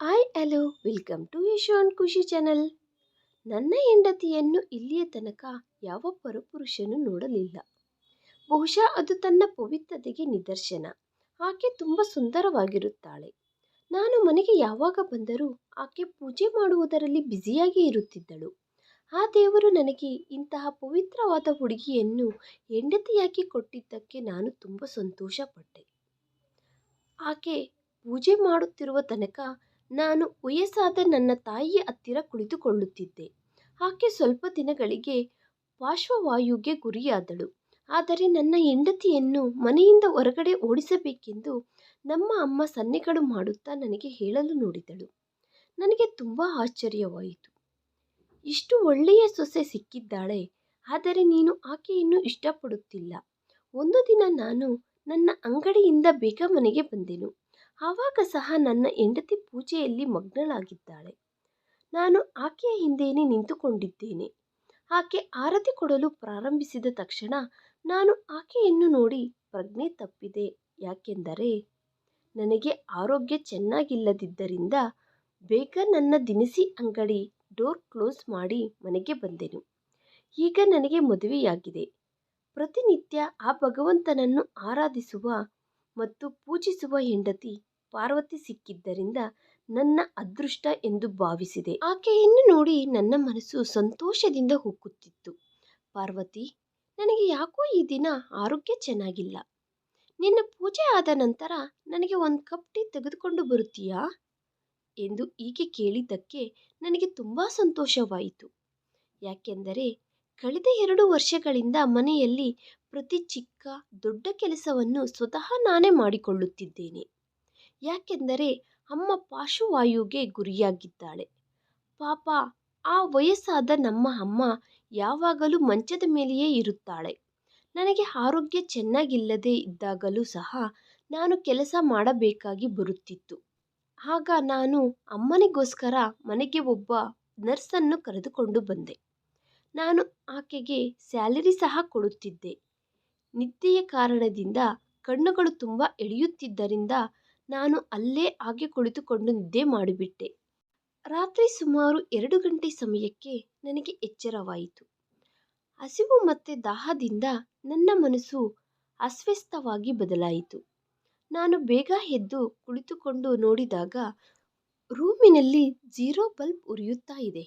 Hi, hello, welcome to Yashon Khushi channel. ನನ್ನ ಹೆಂಡತಿಯನ್ನು ಇಲ್ಲಿಯ ತನಕ ಯಾವ ಪುರುಷನು ನೋಡಲಿಲ್ಲ. ಬಹುಶಃ ಅದು ತನ್ನ ಪವಿತ್ರತೆಗೆ ನಿದರ್ಶನ. ಆಕೆ ತುಂಬ ಸುಂದರವಾಗಿರುತ್ತಾಳೆ. ನಾನು ಮನೆಗೆ ಯಾವಾಗ ಬಂದರೂ ಆಕೆ ಪೂಜೆ ಮಾಡುವುದರಲ್ಲಿ ಬ್ಯುಸಿಯಾಗಿ ಇರುತ್ತಿದ್ದಳು. ಆ ದೇವರು ನನಗೆ ಇಂತಹ ಪವಿತ್ರವಾದ ಹುಡುಗಿಯನ್ನು ಹೆಂಡತಿಯಾಗಿ ಕೊಟ್ಟಿದ್ದಕ್ಕೆ ನಾನು ತುಂಬ ಸಂತೋಷಪಟ್ಟೆ. ಆಕೆ ಪೂಜೆ ಮಾಡುತ್ತಿರುವ ತನಕ ನಾನು ವಯಸ್ಸಾದ ನನ್ನ ತಾಯಿಯ ಹತ್ತಿರ ಕುಳಿತುಕೊಳ್ಳುತ್ತಿದ್ದೆ. ಆಕೆ ಸ್ವಲ್ಪ ದಿನಗಳಿಗೆ ಪಾರ್ಶ್ವವಾಯುಗೆ ಗುರಿಯಾದಳು. ಆದರೆ ನನ್ನ ಹೆಂಡತಿಯನ್ನು ಮನೆಯಿಂದ ಹೊರಗಡೆ ಓಡಿಸಬೇಕೆಂದು ನಮ್ಮ ಅಮ್ಮ ಸನ್ನೆಗಳು ಮಾಡುತ್ತಾ ನನಗೆ ಹೇಳಲು ನೋಡಿದಳು. ನನಗೆ ತುಂಬ ಆಶ್ಚರ್ಯವಾಯಿತು. ಇಷ್ಟು ಒಳ್ಳೆಯ ಸೊಸೆ ಸಿಕ್ಕಿದ್ದಾಳೆ, ಆದರೆ ನೀನು ಆಕೆಯನ್ನು ಇಷ್ಟಪಡುತ್ತಿಲ್ಲ. ಒಂದು ದಿನ ನಾನು ನನ್ನ ಅಂಗಡಿಯಿಂದ ಬೇಗ ಮನೆಗೆ ಬಂದೆನು. ಆವಾಗ ಸಹ ನನ್ನ ಹೆಂಡತಿ ಪೂಜೆಯಲ್ಲಿ ಮಗ್ನಳಾಗಿದ್ದಾಳೆ. ನಾನು ಆಕೆಯ ಹಿಂದೆಯೇ ನಿಂತುಕೊಂಡಿದ್ದೇನೆ. ಆಕೆ ಆರತಿ ಕೊಡಲು ಪ್ರಾರಂಭಿಸಿದ ತಕ್ಷಣ ನಾನು ಆಕೆಯನ್ನು ನೋಡಿ ಪ್ರಜ್ಞೆ ತಪ್ಪಿದೆ. ಯಾಕೆಂದರೆ ನನಗೆ ಆರೋಗ್ಯ ಚೆನ್ನಾಗಿಲ್ಲದಿದ್ದರಿಂದ ಬೇಗ ನನ್ನ ದಿನಸಿ ಅಂಗಡಿ ಡೋರ್ ಕ್ಲೋಸ್ ಮಾಡಿ ಮನೆಗೆ ಬಂದೆನು. ಈಗ ನನಗೆ ಮದುವೆಯಾಗಿದೆ. ಪ್ರತಿನಿತ್ಯ ಆ ಭಗವಂತನನ್ನು ಆರಾಧಿಸುವ ಮತ್ತು ಪೂಜಿಸುವ ಹೆಂಡತಿ ಪಾರ್ವತಿ ಸಿಕ್ಕಿದ್ದರಿಂದ ನನ್ನ ಅದೃಷ್ಟ ಎಂದು ಭಾವಿಸಿದೆ. ಆಕೆಯನ್ನು ನೋಡಿ ನನ್ನ ಮನಸ್ಸು ಸಂತೋಷದಿಂದ ಹುಕ್ಕುತ್ತಿತ್ತು. ಪಾರ್ವತಿ, ನನಗೆ ಯಾಕೋ ಈ ದಿನ ಆರೋಗ್ಯ ಚೆನ್ನಾಗಿಲ್ಲ. ನಿನ್ನ ಪೂಜೆ ಆದ ನಂತರ ನನಗೆ ಒಂದು ಕಪ್ ಟೀ ತೆಗೆದುಕೊಂಡು ಬರುತ್ತೀಯಾ? ಎಂದು ಹೀಗೆ ಕೇಳಿದ್ದಕ್ಕೆ ನನಗೆ ತುಂಬ ಸಂತೋಷವಾಯಿತು. ಯಾಕೆಂದರೆ, ಕಳೆದ ಎರಡು ವರ್ಷಗಳಿಂದ ಮನೆಯಲ್ಲಿ ಪ್ರತಿ ಚಿಕ್ಕ, ದೊಡ್ಡ ಕೆಲಸವನ್ನು ಸ್ವತಃ ನಾನೇ ಮಾಡಿಕೊಳ್ಳುತ್ತಿದ್ದೇನೆ. ಯಾಕೆಂದರೆ ಅಮ್ಮ ಪಾರ್ಶ್ವವಾಯುಗೆ ಗುರಿಯಾಗಿದ್ದಾಳೆ. ಪಾಪ, ಆ ವಯಸ್ಸಾದ ನಮ್ಮ ಅಮ್ಮ ಯಾವಾಗಲೂ ಮಂಚದ ಮೇಲೆಯೇ ಇರುತ್ತಾಳೆ. ನನಗೆ ಆರೋಗ್ಯ ಚೆನ್ನಾಗಿಲ್ಲದೆ ಇದ್ದಾಗಲೂ ಸಹ ನಾನು ಕೆಲಸ ಮಾಡಬೇಕಾಗಿ ಬರುತ್ತಿತ್ತು. ಆಗ ನಾನು ಅಮ್ಮನಿಗೋಸ್ಕರ ಮನೆಗೆ ಒಬ್ಬ ನರ್ಸನ್ನು ಕರೆದುಕೊಂಡು ಬಂದೆ. ನಾನು ಆಕೆಗೆ ಸ್ಯಾಲರಿ ಸಹ ಕೊಡುತ್ತಿದ್ದೆ. ನಿದ್ದೆಯ ಕಾರಣದಿಂದ ಕಣ್ಣುಗಳು ತುಂಬ ಎಳೆಯುತ್ತಿದ್ದರಿಂದ ನಾನು ಅಲ್ಲೇ ಹಾಗೆ ಕುಳಿತುಕೊಂಡು ನಿದ್ದೆ ಮಾಡಿಬಿಟ್ಟೆ. ರಾತ್ರಿ ಸುಮಾರು ಎರಡು ಗಂಟೆ ಸಮಯಕ್ಕೆ ನನಗೆ ಎಚ್ಚರವಾಯಿತು. ಹಸಿವು ಮತ್ತು ದಾಹದಿಂದ ನನ್ನ ಮನಸ್ಸು ಅಸ್ವಸ್ಥವಾಗಿ ಬದಲಾಯಿತು. ನಾನು ಬೇಗ ಎದ್ದು ಕುಳಿತುಕೊಂಡು ನೋಡಿದಾಗ ರೂಮಿನಲ್ಲಿ ಜೀರೋ ಬಲ್ಬ್ ಉರಿಯುತ್ತಾ ಇದೆ.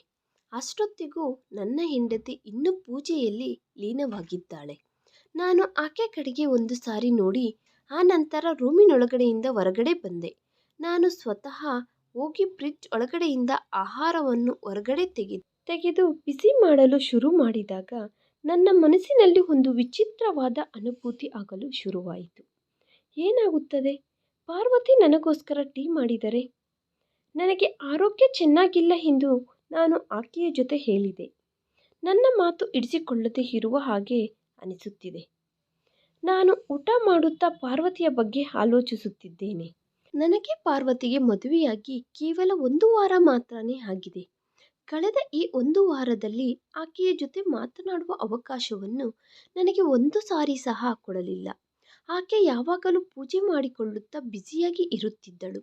ಅಷ್ಟೊತ್ತಿಗೂ ನನ್ನ ಹೆಂಡತಿ ಇನ್ನೂ ಪೂಜೆಯಲ್ಲಿ ಲೀನವಾಗಿದ್ದಾಳೆ. ನಾನು ಆಕೆ ಕಡೆಗೆ ಒಂದು ಸಾರಿ ನೋಡಿ ಆ ನಂತರ ರೂಮಿನೊಳಗಡೆಯಿಂದ ಹೊರಗಡೆ ಬಂದೆ. ನಾನು ಸ್ವತಃ ಹೋಗಿ ಫ್ರಿಜ್ ಒಳಗಡೆಯಿಂದ ಆಹಾರವನ್ನು ಹೊರಗಡೆ ತೆಗೆದು ತೆಗೆದು ಬಿಸಿ ಮಾಡಲು ಶುರು ಮಾಡಿದಾಗ ನನ್ನ ಮನಸ್ಸಿನಲ್ಲಿ ಒಂದು ವಿಚಿತ್ರವಾದ ಅನುಭೂತಿ ಆಗಲು ಶುರುವಾಯಿತು. ಏನಾಗುತ್ತದೆ? ಪಾರ್ವತಿ ನನಗೋಸ್ಕರ ಟೀ ಮಾಡಿದರೆ? ನನಗೆ ಆರೋಗ್ಯ ಚೆನ್ನಾಗಿಲ್ಲ ಎಂದು ನಾನು ಆಕೆಯ ಜೊತೆ ಹೇಳಿದೆ. ನನ್ನ ಮಾತು ಇಡಿಸಿಕೊಳ್ಳದೆ ಇರುವ ಹಾಗೆ ಅನಿಸುತ್ತಿದೆ. ನಾನು ಊಟ ಮಾಡುತ್ತಾ ಪಾರ್ವತಿಯ ಬಗ್ಗೆ ಆಲೋಚಿಸುತ್ತಿದ್ದೇನೆ. ನನಗೆ ಪಾರ್ವತಿಗೆ ಮದುವೆಯಾಗಿ ಕೇವಲ ಒಂದು ವಾರ ಮಾತ್ರನೇ ಆಗಿದೆ. ಕಳೆದ ಈ ಒಂದು ವಾರದಲ್ಲಿ ಆಕೆಯ ಜೊತೆ ಮಾತನಾಡುವ ಅವಕಾಶವನ್ನು ನನಗೆ ಒಂದು ಸಾರಿ ಸಹ ಕೊಡಲಿಲ್ಲ. ಆಕೆ ಯಾವಾಗಲೂ ಪೂಜೆ ಮಾಡಿಕೊಳ್ಳುತ್ತಾ ಬ್ಯುಸಿಯಾಗಿ ಇರುತ್ತಿದ್ದಳು.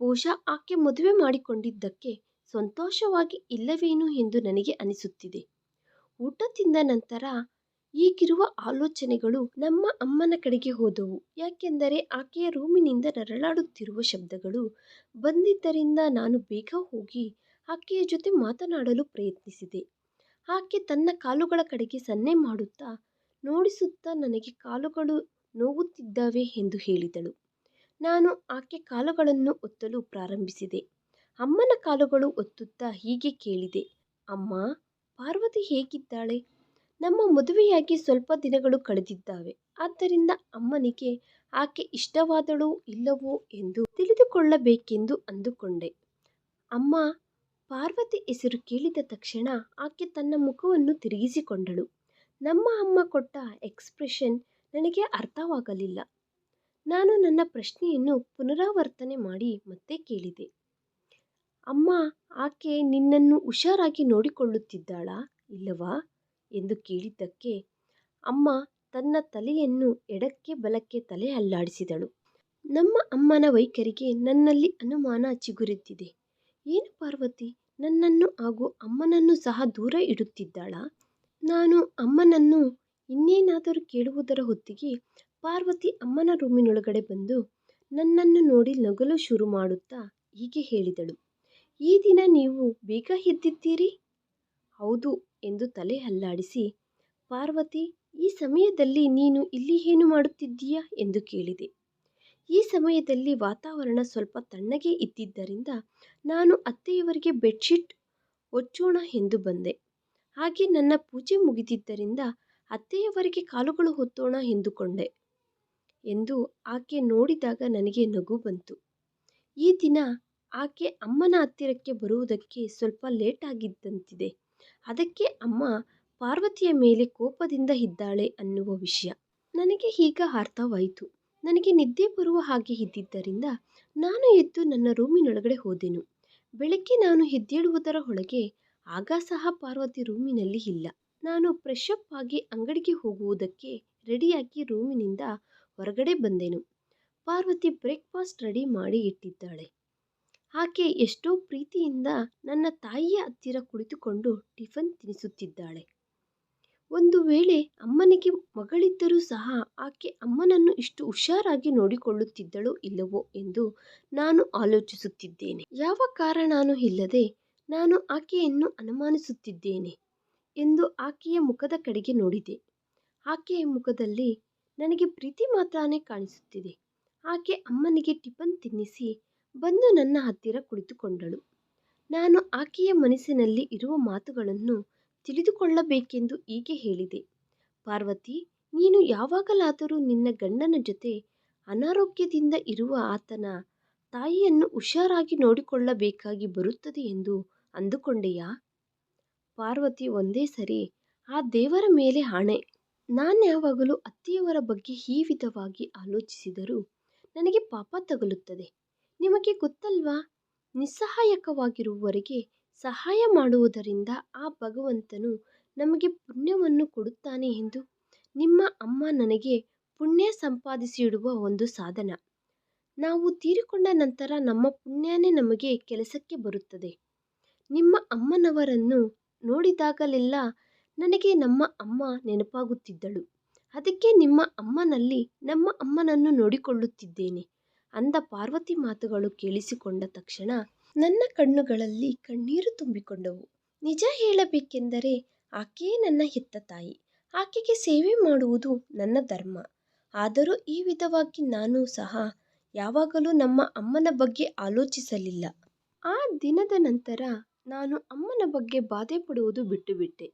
ಬಹುಶಃ ಆಕೆ ಮದುವೆ ಮಾಡಿಕೊಂಡಿದ್ದಕ್ಕೆ ಸಂತೋಷವಾಗಿ ಇಲ್ಲವೇನೋ ಎಂದು ನನಗೆ ಅನಿಸುತ್ತಿದೆ. ಊಟ ತಿಂದ ನಂತರ ಈಗಿರುವ ಆಲೋಚನೆಗಳು ನಮ್ಮ ಅಮ್ಮನ ಕಡೆಗೆ ಹೋದವು. ಯಾಕೆಂದರೆ ಆಕೆಯ ರೂಮಿನಿಂದ ನರಳಾಡುತ್ತಿರುವ ಶಬ್ದಗಳು ಬಂದಿದ್ದರಿಂದ ನಾನು ಬೇಗ ಹೋಗಿ ಆಕೆಯ ಜೊತೆ ಮಾತನಾಡಲು ಪ್ರಯತ್ನಿಸಿದೆ. ಆಕೆ ತನ್ನ ಕಾಲುಗಳ ಕಡೆಗೆ ಸನ್ನೆ ಮಾಡುತ್ತಾ ನೋಡಿಸುತ್ತಾ ನನಗೆ ಕಾಲುಗಳು ನೋವುತ್ತಿದ್ದಾವೆ ಎಂದು ಹೇಳಿದಳು. ನಾನು ಆಕೆ ಕಾಲುಗಳನ್ನು ಒತ್ತಲು ಪ್ರಾರಂಭಿಸಿದೆ. ಅಮ್ಮನ ಕಾಲುಗಳು ಒತ್ತುತ್ತಾ ಹೀಗೆ ಕೇಳಿದೆ. ಅಮ್ಮ, ಪಾರ್ವತಿ ಹೇಗಿದ್ದಾಳೆ? ನಮ್ಮ ಮದುವೆಯಾಗಿ ಸ್ವಲ್ಪ ದಿನಗಳು ಕಳೆದಿದ್ದಾವೆ. ಆದ್ದರಿಂದ ಅಮ್ಮನಿಗೆ ಆಕೆ ಇಷ್ಟವಾದಳೋ ಇಲ್ಲವೋ ಎಂದು ತಿಳಿದುಕೊಳ್ಳಬೇಕೆಂದು ಅಂದುಕೊಂಡೆ. ಅಮ್ಮ ಪಾರ್ವತಿ ಹೆಸರು ಕೇಳಿದ ತಕ್ಷಣ ಆಕೆ ತನ್ನ ಮುಖವನ್ನು ತಿರುಗಿಸಿಕೊಂಡಳು. ನಮ್ಮ ಅಮ್ಮ ಕೊಟ್ಟ ಎಕ್ಸ್ಪ್ರೆಷನ್ ನನಗೆ ಅರ್ಥವಾಗಲಿಲ್ಲ. ನಾನು ನನ್ನ ಪ್ರಶ್ನೆಯನ್ನು ಪುನರಾವರ್ತನೆ ಮಾಡಿ ಮತ್ತೆ ಕೇಳಿದೆ. ಅಮ್ಮ, ಆಕೆ ನಿನ್ನನ್ನು ಹುಷಾರಾಗಿ ನೋಡಿಕೊಳ್ಳುತ್ತಿದ್ದಾಳಾ ಇಲ್ಲವಾ? ಎಂದು ಕೇಳಿದ್ದಕ್ಕೆ ಅಮ್ಮ ತನ್ನ ತಲೆಯನ್ನು ಎಡಕ್ಕೆ ಬಲಕ್ಕೆ ತಲೆ ಅಲ್ಲಾಡಿಸಿದಳು. ನಮ್ಮ ಅಮ್ಮನ ವೈಖರಿಗೆ ನನ್ನಲ್ಲಿ ಅನುಮಾನ ಚಿಗುರಿದ್ದಿದೆ. ಏನು ಪಾರ್ವತಿ, ನನ್ನನ್ನು ಹಾಗೂ ಅಮ್ಮನನ್ನು ಸಹ ದೂರ ಇಡುತ್ತಿದ್ದಾಳಾ? ನಾನು ಅಮ್ಮನನ್ನು ಇನ್ನೇನಾದರೂ ಕೇಳುವುದರ ಹೊತ್ತಿಗೆ ಪಾರ್ವತಿ ಅಮ್ಮನ ರೂಮಿನೊಳಗಡೆ ಬಂದು ನನ್ನನ್ನು ನೋಡಿ ನಗಲು ಶುರು ಮಾಡುತ್ತಾ ಹೀಗೆ ಹೇಳಿದಳು. ಈ ದಿನ ನೀವು ಬೇಗ ಎದ್ದಿದ್ದೀರಿ? ಹೌದು ಎಂದು ತಲೆ ಅಲ್ಲಾಡಿಸಿ, ಪಾರ್ವತಿ, ಈ ಸಮಯದಲ್ಲಿ ನೀನು ಇಲ್ಲಿ ಏನು ಮಾಡುತ್ತಿದ್ದೀಯಾ ಎಂದು ಕೇಳಿದೆ. ಈ ಸಮಯದಲ್ಲಿ ವಾತಾವರಣ ಸ್ವಲ್ಪ ತಣ್ಣಗೆ ಇದ್ದಿದ್ದರಿಂದ ನಾನು ಅತ್ತೆಯವರಿಗೆ ಬೆಡ್ಶೀಟ್ ಒಚ್ಚೋಣ ಎಂದು ಬಂದೆ. ಹಾಗೆ ನನ್ನ ಪೂಜೆ ಮುಗಿದಿದ್ದರಿಂದ ಅತ್ತೆಯವರಿಗೆ ಕಾಲುಗಳು ಹೊತ್ತೋಣ ಎಂದುಕೊಂಡೆ ಎಂದು ಆಕೆ ನೋಡಿದಾಗ ನನಗೆ ನಗು ಬಂತು. ಈ ದಿನ ಆಕೆ ಅಮ್ಮನ ಹತ್ತಿರಕ್ಕೆ ಬರುವುದಕ್ಕೆ ಸ್ವಲ್ಪ ಲೇಟ್ ಆಗಿದ್ದಂತಿದೆ. ಅದಕ್ಕೆ ಅಮ್ಮ ಪಾರ್ವತಿಯ ಮೇಲೆ ಕೋಪದಿಂದ ಇದ್ದಾಳೆ ಅನ್ನುವ ವಿಷಯ. ನನಗೆ ಈಗ ಅರ್ಥವಾಯಿತು. ನನಗೆ ನಿದ್ದೆ ಬರುವ ಹಾಗೆ ಇದ್ದಿದ್ದರಿಂದ ನಾನು ಎದ್ದು ನನ್ನ ರೂಮಿನೊಳಗಡೆ ಹೋದೆನು. ಬೆಳಗ್ಗೆ ನಾನು ಎದ್ದೇಳುವುದರ ಒಳಗೆ ಆಗ ಸಹ ಪಾರ್ವತಿ ರೂಮಿನಲ್ಲಿ ಇಲ್ಲ. ನಾನು ಫ್ರೆಶ್ ಅಪ್ ಆಗಿ ಅಂಗಡಿಗೆ ಹೋಗುವುದಕ್ಕೆ ರೆಡಿಯಾಗಿ ರೂಮಿನಿಂದ ಹೊರಗಡೆ ಬಂದೆನು. ಪಾರ್ವತಿ ಬ್ರೇಕ್ಫಾಸ್ಟ್ ರೆಡಿ ಮಾಡಿ ಇಟ್ಟಿದ್ದಾಳೆ. ಆಕೆ ಎಷ್ಟೋ ಪ್ರೀತಿಯಿಂದ ನನ್ನ ತಾಯಿಯ ಹತ್ತಿರ ಕುಳಿತುಕೊಂಡು ಟಿಫನ್ ತಿನ್ನಿಸುತ್ತಿದ್ದಾಳೆ ಒಂದು ವೇಳೆ ಅಮ್ಮನಿಗೆ ಮಗಳಿದ್ದರೂ ಸಹ ಆಕೆ ಅಮ್ಮನನ್ನು ಇಷ್ಟು ಹುಷಾರಾಗಿ ನೋಡಿಕೊಳ್ಳುತ್ತಿದ್ದಳೋ ಇಲ್ಲವೋ ಎಂದು ನಾನು ಆಲೋಚಿಸುತ್ತಿದ್ದೇನೆ. ಯಾವ ಕಾರಣನೂ ಇಲ್ಲದೆ ನಾನು ಆಕೆಯನ್ನು ಅನುಮಾನಿಸುತ್ತಿದ್ದೇನೆ ಎಂದು ಆಕೆಯ ಮುಖದ ಕಡೆಗೆ ನೋಡಿದೆ. ಆಕೆಯ ಮುಖದಲ್ಲಿ ನನಗೆ ಪ್ರೀತಿ ಮಾತ್ರನೇ ಕಾಣಿಸುತ್ತಿದೆ. ಆಕೆ ಅಮ್ಮನಿಗೆ ಟಿಫನ್ ತಿನ್ನಿಸಿ ಬಂದು ನನ್ನ ಹತ್ತಿರ ಕುಳಿತುಕೊಂಡಳು. ನಾನು ಆಕೆಯ ಮನಸ್ಸಿನಲ್ಲಿ ಇರುವ ಮಾತುಗಳನ್ನು ತಿಳಿದುಕೊಳ್ಳಬೇಕೆಂದು ಹೀಗೆ ಹೇಳಿದೆ. ಪಾರ್ವತಿ, ನೀನು ಯಾವಾಗಲಾದರೂ ನಿನ್ನ ಗಂಡನ ಜೊತೆ ಅನಾರೋಗ್ಯದಿಂದ ಇರುವ ಆತನ ತಾಯಿಯನ್ನು ಹುಷಾರಾಗಿ ನೋಡಿಕೊಳ್ಳಬೇಕಾಗಿ ಬರುತ್ತದೆ ಎಂದು ಅಂದುಕೊಂಡೆಯಾ? ಪಾರ್ವತಿ ಒಂದೇ ಸರಿ, ಆ ದೇವರ ಮೇಲೆ ಹಣ ನಾನು ಯಾವಾಗಲೂ ಅತ್ತೆಯವರ ಬಗ್ಗೆ ಈ ವಿಧವಾಗಿ ಆಲೋಚಿಸಿದರೂ ನನಗೆ ಪಾಪ ತಗುಲುತ್ತದೆ. ನಿಮಗೆ ಗೊತ್ತಲ್ವಾ? ನಿಸ್ಸಹಾಯಕವಾಗಿರುವವರಿಗೆ ಸಹಾಯ ಮಾಡುವುದರಿಂದ ಆ ಭಗವಂತನು ನಮಗೆ ಪುಣ್ಯವನ್ನು ಕೊಡುತ್ತಾನೆ ಎಂದು ನಿಮ್ಮ ಅಮ್ಮ ನನಗೆ ಪುಣ್ಯ ಸಂಪಾದಿಸಿಡುವ ಒಂದು ಸಾಧನ. ನಾವು ತೀರಿಕೊಂಡ ನಂತರ ನಮ್ಮ ಪುಣ್ಯನೇ ನಮಗೆ ಕೆಲಸಕ್ಕೆ ಬರುತ್ತದೆ. ನಿಮ್ಮ ಅಮ್ಮನವರನ್ನು ನೋಡಿದಾಗಲೆಲ್ಲ ನನಗೆ ನಮ್ಮ ಅಮ್ಮ ನೆನಪಾಗುತ್ತಿದ್ದಳು. ಅದಕ್ಕೆ ನಿಮ್ಮ ಅಮ್ಮನಲ್ಲಿ ನಮ್ಮ ಅಮ್ಮನನ್ನು ನೋಡಿಕೊಳ್ಳುತ್ತಿದ್ದೇನೆ. ಅಂದ ಪಾರ್ವತಿ ಮಾತುಗಳು ಕೇಳಿಸಿಕೊಂಡ ತಕ್ಷಣ ನನ್ನ ಕಣ್ಣುಗಳಲ್ಲಿ ಕಣ್ಣೀರು ತುಂಬಿಕೊಂಡವು. ನಿಜ ಹೇಳಬೇಕೆಂದರೆ ಆಕೆಯೇ ನನ್ನ ಹೆತ್ತ ತಾಯಿ. ಆಕೆಗೆ ಸೇವೆ ಮಾಡುವುದು ನನ್ನ ಧರ್ಮ. ಆದರೂ ಈ ವಿಧವಾಗಿ ನಾನು ಸಹ ಯಾವಾಗಲೂ ನಮ್ಮ ಅಮ್ಮನ ಬಗ್ಗೆ ಆಲೋಚಿಸಲಿಲ್ಲ. ಆ ದಿನದ ನಂತರ ನಾನು ಅಮ್ಮನ ಬಗ್ಗೆ ಬಾಧೆ ಪಡುವುದು ಬಿಟ್ಟುಬಿಟ್ಟೆ.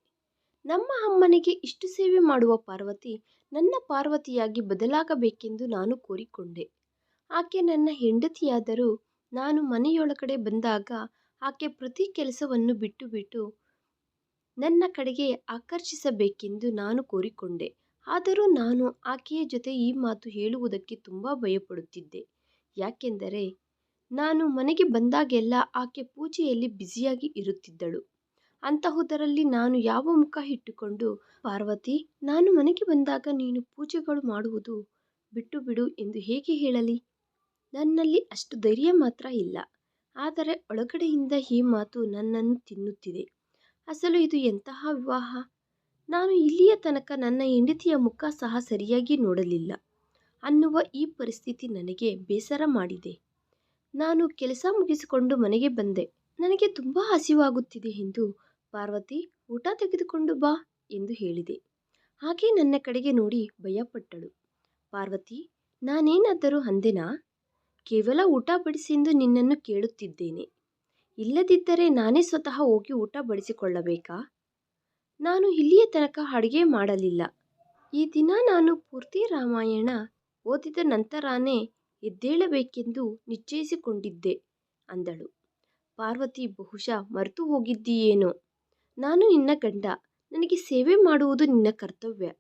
ನಮ್ಮ ಅಮ್ಮನಿಗೆ ಇಷ್ಟು ಸೇವೆ ಮಾಡುವ ಪಾರ್ವತಿ ನನ್ನ ಪಾರ್ವತಿಯಾಗಿ ಬದಲಾಗಬೇಕೆಂದು ನಾನು ಕೋರಿಕೊಂಡೆ. ಆಕೆ ನನ್ನ ಹೆಂಡತಿಯಾದರೂ ನಾನು ಮನೆಯೊಳಗಡೆ ಬಂದಾಗ ಆಕೆ ಪ್ರತಿ ಕೆಲಸವನ್ನು ಬಿಟ್ಟು ಬಿಟ್ಟು ನನ್ನ ಕಡೆಗೆ ಆಕರ್ಷಿಸಬೇಕೆಂದು ನಾನು ಕೋರಿಕೊಂಡೆ. ಆದರೂ ನಾನು ಆಕೆಯ ಜೊತೆ ಈ ಮಾತು ಹೇಳುವುದಕ್ಕೆ ತುಂಬ ಭಯಪಡುತ್ತಿದ್ದೆ. ಯಾಕೆಂದರೆ ನಾನು ಮನೆಗೆ ಬಂದಾಗೆಲ್ಲ ಆಕೆ ಪೂಜೆಯಲ್ಲಿ ಬ್ಯುಸಿಯಾಗಿ ಇರುತ್ತಿದ್ದಳು. ಅಂತಹುದರಲ್ಲಿ ನಾನು ಯಾವ ಮುಖ ಇಟ್ಟುಕೊಂಡು, ಪಾರ್ವತಿ, ನಾನು ಮನೆಗೆ ಬಂದಾಗ ನೀನು ಪೂಜೆಗಳು ಮಾಡುವುದು ಬಿಟ್ಟು ಬಿಡು ಎಂದು ಹೇಗೆ ಹೇಳಲಿ? ನನ್ನಲ್ಲಿ ಅಷ್ಟು ಧೈರ್ಯ ಮಾತ್ರ ಇಲ್ಲ. ಆದರೆ ಒಳಗಡೆಯಿಂದ ಈ ಮಾತು ನನ್ನನ್ನು ತಿನ್ನುತ್ತಿದೆ. ಅಸಲು ಇದು ಎಂತಹ ವಿವಾಹ? ನಾನು ಇಲ್ಲಿಯ ತನಕ ನನ್ನ ಹೆಂಡತಿಯ ಮುಖ ಸಹ ಸರಿಯಾಗಿ ನೋಡಲಿಲ್ಲ. ಅನ್ನುವ ಈ ಪರಿಸ್ಥಿತಿ ನನಗೆ ಬೇಸರ ಮಾಡಿದೆ. ನಾನು ಕೆಲಸ ಮುಗಿಸಿಕೊಂಡು ಮನೆಗೆ ಬಂದೆ. ನನಗೆ ತುಂಬ ಹಸಿವಾಗುತ್ತಿದೆ ಎಂದು ಪಾರ್ವತಿ, ಊಟ ತೆಗೆದುಕೊಂಡು ಬಾ ಎಂದು ಹೇಳಿದೆ. ಹಾಗೆ ನನ್ನ ಕಡೆಗೆ ನೋಡಿ ಭಯಪಟ್ಟಳು. ಪಾರ್ವತಿ, ನಾನೇನಾದರೂ ಅಂದೆನಾ? ಕೇವಲ ಊಟ ಬಡಿಸೆಂದು ನಿನ್ನನ್ನು ಕೇಳುತ್ತಿದ್ದೇನೆ. ಇಲ್ಲದಿದ್ದರೆ ನಾನೇ ಸ್ವತಃ ಹೋಗಿ ಊಟ ಬಡಿಸಿಕೊಳ್ಳಬೇಕಾ? ನಾನು ಇಲ್ಲಿಯ ತನಕ ಅಡುಗೆ ಮಾಡಲಿಲ್ಲ. ಈ ದಿನ ನಾನು ಪೂರ್ತಿ ರಾಮಾಯಣ ಓದಿದ ನಂತರನೇ ಎದ್ದೇಳಬೇಕೆಂದು ನಿಶ್ಚಯಿಸಿಕೊಂಡಿದ್ದೆ, ಅಂದಳು. ಪಾರ್ವತಿ, ಬಹುಶಃ ಮರೆತು ಹೋಗಿದ್ದೀಯೇನೋ? ನಾನು ನಿನ್ನ ಗಂಡ. ನನಗೆ ಸೇವೆ ಮಾಡುವುದು ನಿನ್ನ ಕರ್ತವ್ಯ.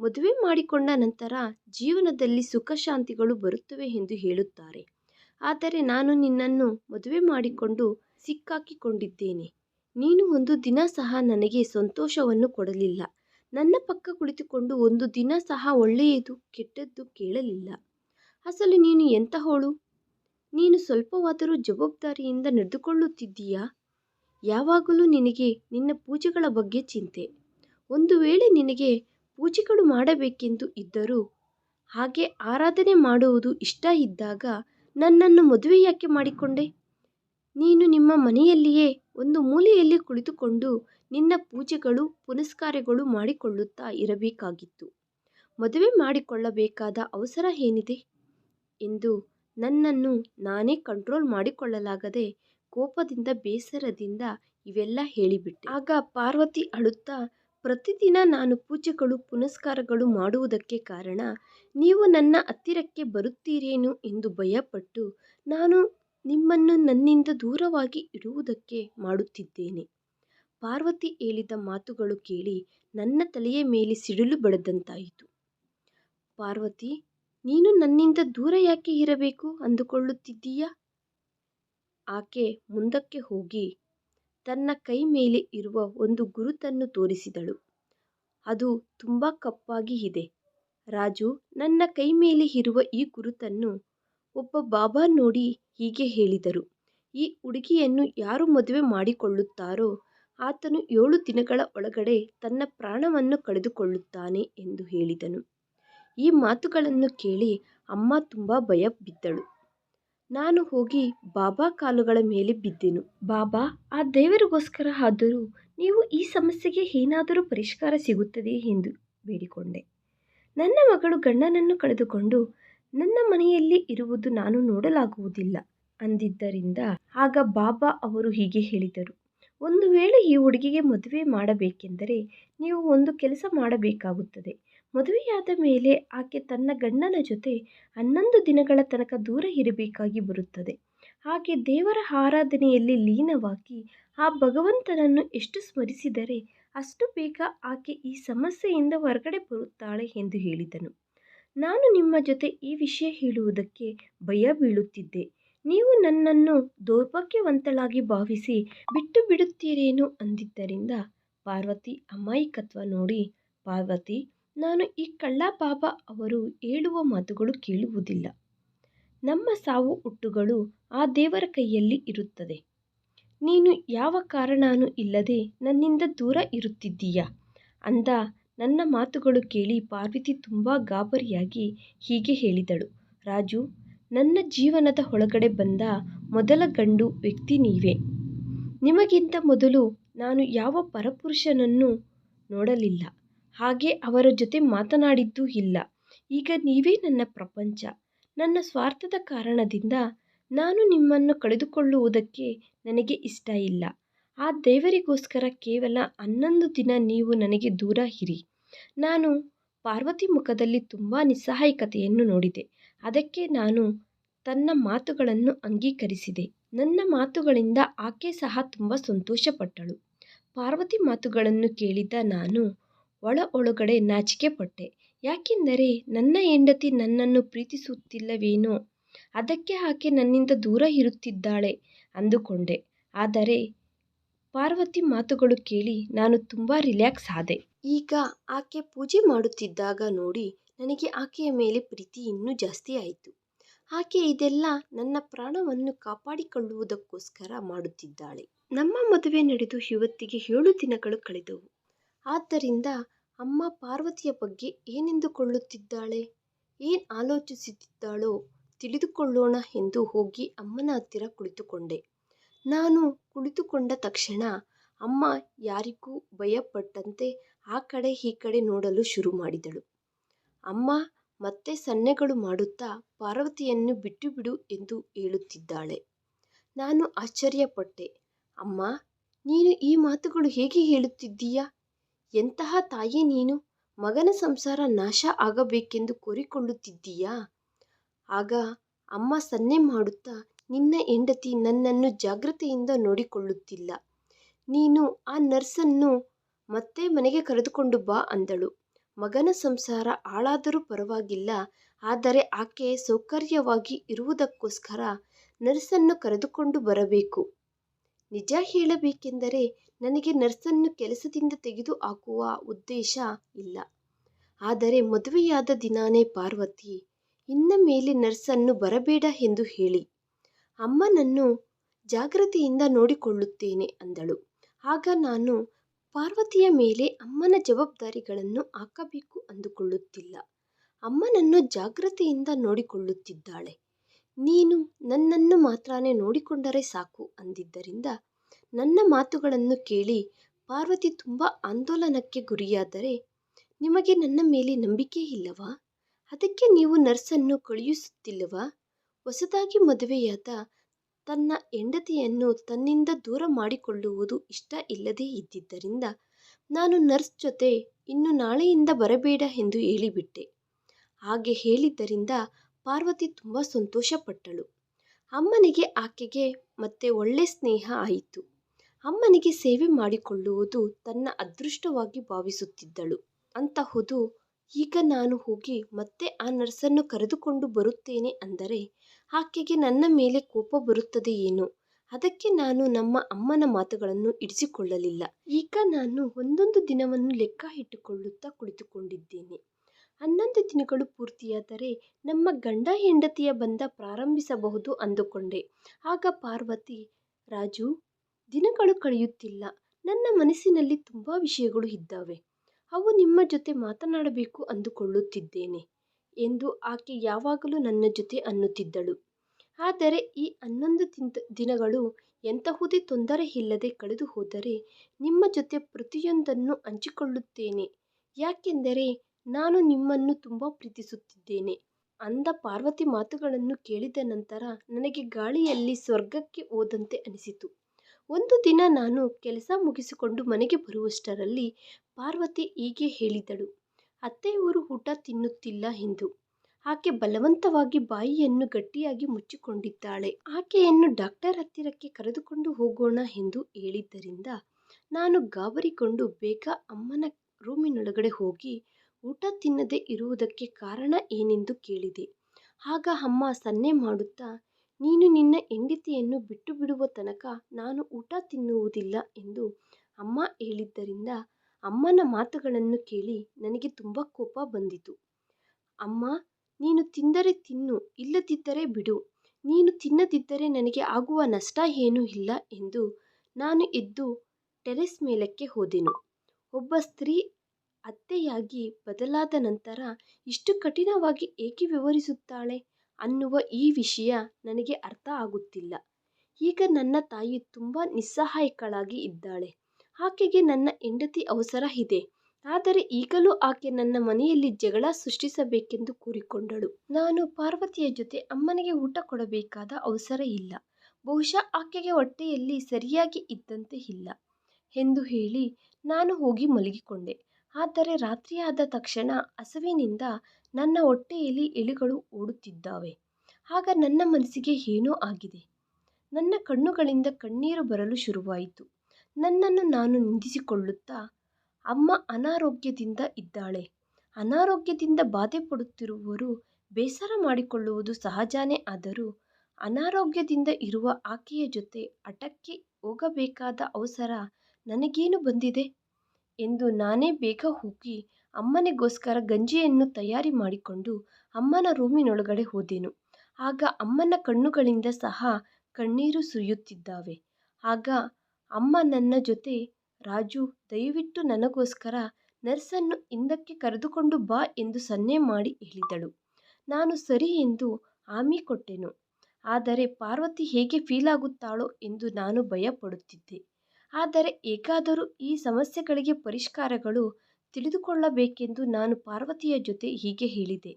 ಮದುವೆ ಮಾಡಿಕೊಂಡ ನಂತರ ಜೀವನದಲ್ಲಿ ಸುಖಶಾಂತಿಗಳು ಬರುತ್ತವೆ ಎಂದು ಹೇಳುತ್ತಾರೆ. ಆದರೆ ನಾನು ನಿನ್ನನ್ನು ಮದುವೆ ಮಾಡಿಕೊಂಡು ಸಿಕ್ಕಾಕಿಕೊಂಡಿದ್ದೇನೆ. ನೀನು ಒಂದು ದಿನ ಸಹ ನನಗೆ ಸಂತೋಷವನ್ನು ಕೊಡಲಿಲ್ಲ. ನನ್ನ ಪಕ್ಕ ಕುಳಿತುಕೊಂಡು ಒಂದು ದಿನ ಸಹ ಒಳ್ಳೆಯದು ಕೆಟ್ಟದ್ದು ಕೇಳಲಿಲ್ಲ. ಅಸಲು ನೀನು ಎಂತಹವಳು ನೀನು ಸ್ವಲ್ಪವಾದರೂ ಜವಾಬ್ದಾರಿಯಿಂದ ನಡೆದುಕೊಳ್ಳುತ್ತಿದ್ದೀಯಾ? ಯಾವಾಗಲೂ ನಿನಗೆ ನಿನ್ನ ಪೂಜೆಗಳ ಬಗ್ಗೆ ಚಿಂತೆ. ಒಂದು ವೇಳೆ ನಿನಗೆ ಪೂಜೆಗಳು ಮಾಡಬೇಕೆಂದು ಇದ್ದರೂ ಹಾಗೆ ಆರಾಧನೆ ಮಾಡುವುದು ಇಷ್ಟ ಇದ್ದಾಗ ನನ್ನನ್ನು ಮದುವೆ ಯಾಕೆ ಮಾಡಿಕೊಂಡೆ. ನೀನು ನಿಮ್ಮ ಮನೆಯಲ್ಲಿಯೇ ಒಂದು ಮೂಲೆಯಲ್ಲಿ ಕುಳಿತುಕೊಂಡು ನಿನ್ನ ಪೂಜೆಗಳು, ಪುನಸ್ಕಾರಗಳು ಮಾಡಿಕೊಳ್ಳುತ್ತಾ ಇರಬೇಕಾಗಿತ್ತು. ಮದುವೆ ಮಾಡಿಕೊಳ್ಳಬೇಕಾದ ಅವಸರ ಏನಿದೆ? ಎಂದು ನನ್ನನ್ನು ನಾನೇ ಕಂಟ್ರೋಲ್ ಮಾಡಿಕೊಳ್ಳಲಾಗದೆ ಕೋಪದಿಂದ, ಬೇಸರದಿಂದ ಇವೆಲ್ಲ ಹೇಳಿಬಿಟ್ಟೆ. ಆಗ ಪಾರ್ವತಿ ಅಳುತ್ತಾ ಪ್ರತಿದಿನ ನಾನು ಪೂಜೆಗಳು, ಪುನಸ್ಕಾರಗಳು ಮಾಡುವುದಕ್ಕೆ ಕಾರಣ ನೀವು ನನ್ನ ಹತ್ತಿರಕ್ಕೆ ಬರುತ್ತೀರೇನೋ ಎಂದು ಭಯಪಟ್ಟು ನಾನು ನಿಮ್ಮನ್ನು ನನ್ನಿಂದ ದೂರವಾಗಿ ಇಡುವುದಕ್ಕೆ ಮಾಡುತ್ತಿದ್ದೇನೆ. ಪಾರ್ವತಿ ಹೇಳಿದ ಮಾತುಗಳು ಕೇಳಿ ನನ್ನ ತಲೆಯ ಮೇಲೆ ಸಿಡಿಲು ಬಡದಂತಾಯಿತು. ಪಾರ್ವತಿ, ನೀನು ನನ್ನಿಂದ ದೂರ ಯಾಕೆ ಇರಬೇಕು ಅಂದುಕೊಳ್ಳುತ್ತಿದ್ದೀಯಾ? ಆಕೆ ಮುಂದಕ್ಕೆ ಹೋಗಿ ತನ್ನ ಕೈ ಮೇಲೆ ಇರುವ ಒಂದು ಗುರುತನ್ನು ತೋರಿಸಿದಳು. ಅದು ತುಂಬ ಕಪ್ಪಾಗಿ ಇದೆ. ರಾಜು, ನನ್ನ ಕೈ ಮೇಲೆ ಇರುವ ಈ ಗುರುತನ್ನು ಒಬ್ಬ ಬಾಬಾ ನೋಡಿ ಹೀಗೆ ಹೇಳಿದರು. ಈ ಹುಡುಗಿಯನ್ನು ಯಾರು ಮದುವೆ ಮಾಡಿಕೊಳ್ಳುತ್ತಾರೋ ಆತನು ಏಳು ದಿನಗಳ ಒಳಗಡೆ ತನ್ನ ಪ್ರಾಣವನ್ನು ಕಳೆದುಕೊಳ್ಳುತ್ತಾನೆ ಎಂದು ಹೇಳಿದನು. ಈ ಮಾತುಗಳನ್ನು ಕೇಳಿ ಅಮ್ಮ ತುಂಬ ಭಯ ಬಿದ್ದಳು ನಾನು ಹೋಗಿ ಬಾಬಾ ಕಾಲುಗಳ ಮೇಲೆ ಬಿದ್ದೆನು. ಬಾಬಾ, ಆ ದೇವರಿಗೋಸ್ಕರ ಆದರೂ ನೀವು ಈ ಸಮಸ್ಯೆಗೆ ಏನಾದರೂ ಪರಿಷ್ಕಾರ ಸಿಗುತ್ತದೆ? ಎಂದು ಬೇಡಿಕೊಂಡೆ. ನನ್ನ ಮಗಳು ಗಂಡನನ್ನು ಕಳೆದುಕೊಂಡು ನನ್ನ ಮನೆಯಲ್ಲಿ ಇರುವುದು ನಾನು ನೋಡಲಾಗುವುದಿಲ್ಲ ಅಂದಿದ್ದರಿಂದ ಆಗ ಬಾಬಾ ಅವರು ಹೀಗೆ ಹೇಳಿದರು. ಒಂದು ವೇಳೆ ಈ ಹುಡುಗಿಗೆ ಮದುವೆ ಮಾಡಬೇಕೆಂದರೆ ನೀವು ಒಂದು ಕೆಲಸ ಮಾಡಬೇಕಾಗುತ್ತದೆ. ಮದುವೆಯಾದ ಮೇಲೆ ಆಕೆ ತನ್ನ ಗಂಡನ ಜೊತೆ ಹನ್ನೊಂದು ದಿನಗಳ ತನಕ ದೂರ ಇರಬೇಕಾಗಿ ಬರುತ್ತದೆ. ಹಾಗೆ ದೇವರ ಆರಾಧನೆಯಲ್ಲಿ ಲೀನವಾಗಿ ಆ ಭಗವಂತನನ್ನು ಎಷ್ಟು ಸ್ಮರಿಸಿದರೆ ಅಷ್ಟು ಬೇಗ ಆಕೆ ಈ ಸಮಸ್ಯೆಯಿಂದ ಹೊರಗಡೆ ಬರುತ್ತಾಳೆ ಎಂದು ಹೇಳಿದನು. ನಾನು ನಿಮ್ಮ ಜೊತೆ ಈ ವಿಷಯ ಹೇಳುವುದಕ್ಕೆ ಭಯ ಬೀಳುತ್ತಿದ್ದೆ. ನೀವು ನನ್ನನ್ನು ದೌರ್ಭಾಗ್ಯವಂತಳಾಗಿ ಭಾವಿಸಿ ಬಿಟ್ಟು ಬಿಡುತ್ತೀರೇನು ಅಂದಿದ್ದರಿಂದ ಪಾರ್ವತಿ ಅಮಾಯಕತ್ವ ನೋಡಿ, ಪಾರ್ವತಿ ನಾನು ಈ ಕಳ್ಳ ಬಾಬಾ ಅವರು ಹೇಳುವ ಮಾತುಗಳು ಕೇಳುವುದಿಲ್ಲ. ನಮ್ಮ ಸಾವು ಹುಟ್ಟುಗಳು ಆ ದೇವರ ಕೈಯಲ್ಲಿ ಇರುತ್ತದೆ. ನೀನು ಯಾವ ಕಾರಣಾನು ಇಲ್ಲದೆ ನನ್ನಿಂದ ದೂರ ಇರುತ್ತಿದ್ದೀಯಾ? ಅಂದ ನನ್ನ ಮಾತುಗಳು ಕೇಳಿ ಪಾರ್ವತಿ ತುಂಬ ಗಾಬರಿಯಾಗಿ ಹೀಗೆ ಹೇಳಿದಳು. ರಾಜು, ನನ್ನ ಜೀವನದ ಒಳಗಡೆ ಬಂದ ಮೊದಲ ಗಂಡು ವ್ಯಕ್ತಿ ನೀವೇ. ನಿಮಗಿಂತ ಮೊದಲು ನಾನು ಯಾವ ಪರಪುರುಷನನ್ನು ನೋಡಲಿಲ್ಲ. ಹಾಗೆ ಅವರ ಜೊತೆ ಮಾತನಾಡಿದ್ದೂ ಇಲ್ಲ. ಈಗ ನೀವೇ ನನ್ನ ಪ್ರಪಂಚ. ನನ್ನ ಸ್ವಾರ್ಥದ ಕಾರಣದಿಂದ ನಾನು ನಿಮ್ಮನ್ನು ಕಳೆದುಕೊಳ್ಳುವುದಕ್ಕೆ ನನಗೆ ಇಷ್ಟ ಇಲ್ಲ. ಆ ದೇವರಿಗೋಸ್ಕರ ಕೇವಲ ಹನ್ನೊಂದು ದಿನ ನೀವು ನನಗೆ ದೂರ ಇರಿ. ನಾನು ಪಾರ್ವತಿ ಮುಖದಲ್ಲಿ ತುಂಬ ನಿಸ್ಸಹಾಯಕತೆಯನ್ನು ನೋಡಿದೆ. ಅದಕ್ಕೆ ನಾನು ತನ್ನ ಮಾತುಗಳನ್ನು ಅಂಗೀಕರಿಸಿದೆ. ನನ್ನ ಮಾತುಗಳಿಂದ ಆಕೆ ಸಹ ತುಂಬ ಸಂತೋಷಪಟ್ಟಳು. ಪಾರ್ವತಿ ಮಾತುಗಳನ್ನು ಕೇಳಿದ ನಾನು ಒಳ ಒಳಗಡೆ ನಾಚಿಕೆ ಪಟ್ಟೆ. ಯಾಕೆಂದರೆ ನನ್ನ ಹೆಂಡತಿ ನನ್ನನ್ನು ಪ್ರೀತಿಸುತ್ತಿಲ್ಲವೇನೋ, ಅದಕ್ಕೆ ಆಕೆ ನನ್ನಿಂದ ದೂರ ಇರುತ್ತಿದ್ದಾಳೆ ಅಂದುಕೊಂಡೆ. ಆದರೆ ಪಾರ್ವತಿ ಮಾತುಗಳು ಕೇಳಿ ನಾನು ತುಂಬ ರಿಲ್ಯಾಕ್ಸ್ ಆದೆ. ಈಗ ಆಕೆ ಪೂಜೆ ಮಾಡುತ್ತಿದ್ದಾಗ ನೋಡಿ ನನಗೆ ಆಕೆಯ ಮೇಲೆ ಪ್ರೀತಿ ಇನ್ನೂ ಜಾಸ್ತಿ ಆಯಿತು. ಆಕೆ ಇದೆಲ್ಲ ನನ್ನ ಪ್ರಾಣವನ್ನು ಕಾಪಾಡಿಕೊಳ್ಳುವುದಕ್ಕೋಸ್ಕರ ಮಾಡುತ್ತಿದ್ದಾಳೆ. ನಮ್ಮ ಮದುವೆ ನಡೆದು ಇವತ್ತಿಗೆ ಏಳು ದಿನಗಳು ಕಳೆದವು. ಆದ್ದರಿಂದ ಅಮ್ಮ ಪಾರ್ವತಿಯ ಬಗ್ಗೆ ಏನೆಂದುಕೊಳ್ಳುತ್ತಿದ್ದಾಳೆ? ಏನು ಆಲೋಚಿಸುತ್ತಿದ್ದಾಳೋ ತಿಳಿದುಕೊಳ್ಳೋಣ ಎಂದು ಹೋಗಿ ಅಮ್ಮನ ಹತ್ತಿರ ಕುಳಿತುಕೊಂಡೆ. ನಾನು ಕುಳಿತುಕೊಂಡ ತಕ್ಷಣ ಅಮ್ಮ ಯಾರಿಗೂ ಭಯಪಟ್ಟಂತೆ ಆ ಕಡೆ ಈ ಕಡೆ ನೋಡಲು ಶುರು ಮಾಡಿದಳು. ಅಮ್ಮ ಮತ್ತೆ ಸನ್ನೆಗಳು ಮಾಡುತ್ತಾ ಪಾರ್ವತಿಯನ್ನು ಬಿಟ್ಟು ಬಿಡು ಎಂದು ಹೇಳುತ್ತಿದ್ದಾಳೆ. ನಾನು ಆಶ್ಚರ್ಯಪಟ್ಟೆ. ಅಮ್ಮ, ನೀನು ಈ ಮಾತುಗಳು ಹೇಗೆ ಹೇಳುತ್ತಿದ್ದೀಯಾ? ಎಂತಹ ತಾಯಿ ನೀನು? ಮಗನ ಸಂಸಾರ ನಾಶ ಆಗಬೇಕೆಂದು ಕೋರಿಕೊಳ್ಳುತ್ತಿದ್ದೀಯಾ? ಆಗ ಅಮ್ಮ ಸನ್ನೆ ಮಾಡುತ್ತಾ ನಿನ್ನ ಹೆಂಡತಿ ನನ್ನನ್ನು ಜಾಗ್ರತೆಯಿಂದ ನೋಡಿಕೊಳ್ಳುತ್ತಿಲ್ಲ. ನೀನು ಆ ನರ್ಸನ್ನು ಮತ್ತೆ ಮನೆಗೆ ಕರೆದುಕೊಂಡು ಬಾ ಅಂದಳು. ಮಗನ ಸಂಸಾರ ಹಾಳಾದರೂ ಪರವಾಗಿಲ್ಲ, ಆದರೆ ಆಕೆ ಸೌಕರ್ಯವಾಗಿ ಇರುವುದಕ್ಕೋಸ್ಕರ ನರ್ಸನ್ನು ಕರೆದುಕೊಂಡು ಬರಬೇಕು. ನಿಜ ಹೇಳಬೇಕೆಂದರೆ ನನಗೆ ನರ್ಸನ್ನು ಕೆಲಸದಿಂದ ತೆಗೆದು ಹಾಕುವ ಉದ್ದೇಶ ಇಲ್ಲ. ಆದರೆ ಮದುವೆಯಾದ ದಿನಾನೇ ಪಾರ್ವತಿ, ಇನ್ನ ಮೇಲೆ ನರ್ಸನ್ನು ಬರಬೇಡ ಎಂದು ಹೇಳಿ. ಅಮ್ಮನನ್ನು ಜಾಗ್ರತೆಯಿಂದ ನೋಡಿಕೊಳ್ಳುತ್ತೇನೆ ಅಂದಳು. ಆಗ ನಾನು ಪಾರ್ವತಿಯ ಮೇಲೆ ಅಮ್ಮನ ಜವಾಬ್ದಾರಿಗಳನ್ನು ಹಾಕಬೇಕು ಅಂದುಕೊಳ್ಳುತ್ತಿಲ್ಲ. ಅಮ್ಮನನ್ನು ಜಾಗ್ರತೆಯಿಂದ ನೋಡಿಕೊಳ್ಳುತ್ತಿದ್ದಾಳೆ. ನೀನು ನನ್ನನ್ನು ಮಾತ್ರಾನೇ ನೋಡಿಕೊಂಡರೆ ಸಾಕು ಅಂದಿದ್ದರಿಂದ ನನ್ನ ಮಾತುಗಳನ್ನು ಕೇಳಿ ಪಾರ್ವತಿ ತುಂಬ ಆಂದೋಲನಕ್ಕೆ ಗುರಿಯಾದರೆ ನಿಮಗೆ ನನ್ನ ಮೇಲೆ ನಂಬಿಕೆ ಇಲ್ಲವಾ? ಅದಕ್ಕೆ ನೀವು ನರ್ಸನ್ನು ಕಳುಹಿಸುತ್ತಿಲ್ಲವಾ? ಹೊಸದಾಗಿ ಮದುವೆಯಾದ ತನ್ನ ಹೆಂಡತಿಯನ್ನು ತನ್ನಿಂದ ದೂರ ಮಾಡಿಕೊಳ್ಳುವುದು ಇಷ್ಟ ಇಲ್ಲದೇ ಇದ್ದಿದ್ದರಿಂದ ನಾನು ನರ್ಸ್ ಜೊತೆ ಇನ್ನು ನಾಳೆಯಿಂದ ಬರಬೇಡ ಎಂದು ಹೇಳಿಬಿಟ್ಟೆ. ಹಾಗೆ ಹೇಳಿದ್ದರಿಂದ ಪಾರ್ವತಿ ತುಂಬ ಸಂತೋಷಪಟ್ಟಳು. ಅಮ್ಮನಿಗೆ ಆಕೆಗೆ ಮತ್ತೆ ಒಳ್ಳೆ ಸ್ನೇಹ ಆಯಿತು. ಅಮ್ಮನಿಗೆ ಸೇವೆ ಮಾಡಿಕೊಳ್ಳುವುದು ತನ್ನ ಅದೃಷ್ಟವಾಗಿ ಭಾವಿಸುತ್ತಿದ್ದಳು. ಅಂತಹುದು ಈಗ ನಾನು ಹೋಗಿ ಮತ್ತೆ ಆ ನರ್ಸನ್ನು ಕರೆದುಕೊಂಡು ಬರುತ್ತೇನೆ ಅಂದರೆ ಆಕೆಗೆ ನನ್ನ ಮೇಲೆ ಕೋಪ ಬರುತ್ತದೆ ಏನೋ? ಅದಕ್ಕೆ ನಾನು ನಮ್ಮ ಅಮ್ಮನ ಮಾತುಗಳನ್ನು ಇಡಿಸಿಕೊಳ್ಳಲಿಲ್ಲ ಈಗ ನಾನು ಒಂದೊಂದು ದಿನವನ್ನು ಲೆಕ್ಕ ಇಟ್ಟುಕೊಳ್ಳುತ್ತಾ ಕುಳಿತುಕೊಂಡಿದ್ದೇನೆ. ಹನ್ನೊಂದು ದಿನಗಳು ಪೂರ್ತಿಯಾದರೆ ನಮ್ಮ ಗಂಡ ಹೆಂಡತಿಯ ಬಂಧ ಪ್ರಾರಂಭಿಸಬಹುದು ಅಂದುಕೊಂಡೆ. ಆಗ ಪಾರ್ವತಿ, ರಾಜು, ದಿನಗಳು ಕಳೆಯುತ್ತಿಲ್ಲ. ನನ್ನ ಮನಸ್ಸಿನಲ್ಲಿ ತುಂಬ ವಿಷಯಗಳು ಇದ್ದಾವೆ. ಅವು ನಿಮ್ಮ ಜೊತೆ ಮಾತನಾಡಬೇಕು ಅಂದುಕೊಳ್ಳುತ್ತಿದ್ದೇನೆ ಎಂದು ಆಕೆ ಯಾವಾಗಲೂ ನನ್ನ ಜೊತೆ ಅನ್ನುತ್ತಿದ್ದಳು. ಆದರೆ ಈ ಹನ್ನೊಂದು ದಿನಗಳು ಎಂತಹುದೇ ತೊಂದರೆ ಇಲ್ಲದೆ ಕಳೆದು ಹೋದರೆ ನಿಮ್ಮ ಜೊತೆ ಪ್ರತಿಯೊಂದನ್ನು ಹಂಚಿಕೊಳ್ಳುತ್ತೇನೆ. ಯಾಕೆಂದರೆ ನಾನು ನಿಮ್ಮನ್ನು ತುಂಬ ಪ್ರೀತಿಸುತ್ತಿದ್ದೇನೆ. ಅಂದ ಪಾರ್ವತಿ ಮಾತುಗಳನ್ನು ಕೇಳಿದ ನಂತರ ನನಗೆ ಗಾಳಿಯಲ್ಲಿ ಸ್ವರ್ಗಕ್ಕೆ ಹೋದಂತೆ ಅನಿಸಿತು. ಒಂದು ದಿನ ನಾನು ಕೆಲಸ ಮುಗಿಸಿಕೊಂಡು ಮನೆಗೆ ಬರುವಷ್ಟರಲ್ಲಿ ಪಾರ್ವತಿ ಹೀಗೆ ಹೇಳಿದಳು. ಅತ್ತೆಯವರು ಊಟ ತಿನ್ನುತ್ತಿಲ್ಲ ಎಂದು. ಆಕೆ ಬಲವಂತವಾಗಿ ಬಾಯಿಯನ್ನು ಗಟ್ಟಿಯಾಗಿ ಮುಚ್ಚಿಕೊಂಡಿದ್ದಾಳೆ. ಆಕೆಯನ್ನು ಡಾಕ್ಟರ್ ಹತ್ತಿರಕ್ಕೆ ಕರೆದುಕೊಂಡು ಹೋಗೋಣ ಎಂದು ಹೇಳಿದ್ದರಿಂದ ನಾನು ಗಾಬರಿಗೊಂಡು ಬೇಗ ಅಮ್ಮನ ರೂಮಿನೊಳಗಡೆ ಹೋಗಿ ಊಟ ತಿನ್ನದೆ ಇರುವುದಕ್ಕೆ ಕಾರಣ ಏನೆಂದು ಕೇಳಿದೆ. ಆಗ ಅಮ್ಮ ಸನ್ನೆ ಮಾಡುತ್ತಾ, ನೀನು ನಿನ್ನ ಹೆಂಡತಿಯನ್ನು ಬಿಟ್ಟು ಬಿಡುವ ತನಕ ನಾನು ಊಟ ತಿನ್ನುವುದಿಲ್ಲ ಎಂದು ಅಮ್ಮ ಹೇಳಿದ್ದರಿಂದ ಅಮ್ಮನ ಮಾತುಗಳನ್ನು ಕೇಳಿ ನನಗೆ ತುಂಬ ಕೋಪ ಬಂದಿತು. ಅಮ್ಮ, ನೀನು ತಿಂದರೆ ತಿನ್ನು, ಇಲ್ಲದಿದ್ದರೆ ಬಿಡು. ನೀನು ತಿನ್ನದಿದ್ದರೆ ನನಗೆ ಆಗುವ ನಷ್ಟ ಏನೂ ಇಲ್ಲ ಎಂದು ನಾನು ಎದ್ದು ಟೆರೆಸ್ ಮೇಲಕ್ಕೆ ಹೋದೆನು. ಒಬ್ಬ ಸ್ತ್ರೀ ಅತ್ತೆಯಾಗಿ ಬದಲಾದ ನಂತರ ಇಷ್ಟು ಕಠಿಣವಾಗಿ ಏಕೆ ವ್ಯವಹರಿಸುತ್ತಾಳೆ ಅನ್ನುವ ಈ ವಿಷಯ ನನಗೆ ಅರ್ಥ ಆಗುತ್ತಿಲ್ಲ. ಈಗ ನನ್ನ ತಾಯಿ ತುಂಬ ನಿಸ್ಸಹಾಯಕಳಾಗಿ ಇದ್ದಾಳೆ. ಆಕೆಗೆ ನನ್ನ ಹೆಂಡತಿ ಅವಸರ ಇದೆ. ಆದರೆ ಈಗಲೂ ಆಕೆ ನನ್ನ ಮನೆಯಲ್ಲಿ ಜಗಳ ಸೃಷ್ಟಿಸಬೇಕೆಂದು ಕೂರಿಕೊಂಡಳು. ನಾನು ಪಾರ್ವತಿಯ ಜೊತೆ ಅಮ್ಮನಿಗೆ ಊಟ ಕೊಡಬೇಕಾದ ಅವಸರ ಇಲ್ಲ. ಬಹುಶಃ ಆಕೆಗೆ ಹೊಟ್ಟೆಯಲ್ಲಿ ಸರಿಯಾಗಿ ಇದ್ದಂತೆ ಇಲ್ಲ. ಎಂದು ಹೇಳಿ ನಾನು ಹೋಗಿ ಮಲಗಿಕೊಂಡೆ. ಆದರೆ ರಾತ್ರಿಯಾದ ತಕ್ಷಣ ಹಸುವಿನಿಂದ ನನ್ನ ಹೊಟ್ಟೆಯಲ್ಲಿ ಎಲೆಗಳು ಓಡುತ್ತಿದ್ದಾವೆ. ಆಗ ನನ್ನ ಮನಸ್ಸಿಗೆ ಏನೋ ಆಗಿದೆ. ನನ್ನ ಕಣ್ಣುಗಳಿಂದ ಕಣ್ಣೀರು ಬರಲು ಶುರುವಾಯಿತು. ನನ್ನನ್ನು ನಾನು ನಿಂದಿಸಿಕೊಳ್ಳುತ್ತಾ, ಅಮ್ಮ ಅನಾರೋಗ್ಯದಿಂದ ಇದ್ದಾಳೆ. ಅನಾರೋಗ್ಯದಿಂದ ಬಾಧೆ ಪಡುತ್ತಿರುವವರು ಬೇಸರ ಮಾಡಿಕೊಳ್ಳುವುದು ಸಹಜನೇ ಆದರೂ ಅನಾರೋಗ್ಯದಿಂದ ಇರುವ ಆಕೆಯ ಜೊತೆ ಹಠಕ್ಕೆ ಹೋಗಬೇಕಾದ ಅವಸರ ನನಗೇನು ಬಂದಿದೆ? ಎಂದು ನಾನೇ ಬೇಗ ಹೋಗಿ ಅಮ್ಮನಿಗೋಸ್ಕರ ಗಂಜಿಯನ್ನು ತಯಾರಿ ಮಾಡಿಕೊಂಡು ಅಮ್ಮನ ರೂಮಿನೊಳಗಡೆ ಹೋದೆನು. ಆಗ ಅಮ್ಮನ ಕಣ್ಣುಗಳಿಂದ ಸಹ ಕಣ್ಣೀರು ಸುರಿಯುತ್ತಿದ್ದಾವೆ. ಆಗ ಅಮ್ಮ ನನ್ನ ಜೊತೆ, ರಾಜು, ದಯವಿಟ್ಟು ನನಗೋಸ್ಕರ ನರ್ಸನ್ನು ಹಿಂದಕ್ಕೆ ಕರೆದುಕೊಂಡು ಬಾ ಎಂದು ಸನ್ನೆ ಮಾಡಿ ಹೇಳಿದಳು. ನಾನು ಸರಿ ಎಂದು ಆಮಿ ಕೊಟ್ಟೆನು. ಆದರೆ ಪಾರ್ವತಿ ಹೇಗೆ ಫೀಲಾಗುತ್ತಾಳೋ ಎಂದು ನಾನು ಭಯಪಡುತ್ತಿದ್ದೆ. ಆದರೆ ಹೇಗಾದರೂ ಈ ಸಮಸ್ಯೆಗಳಿಗೆ ಪರಿಷ್ಕಾರಗಳು ತಿಳಿದುಕೊಳ್ಳಬೇಕೆಂದು ನಾನು ಪಾರ್ವತಿಯ ಜೊತೆ ಹೀಗೆ ಹೇಳಿದೆ.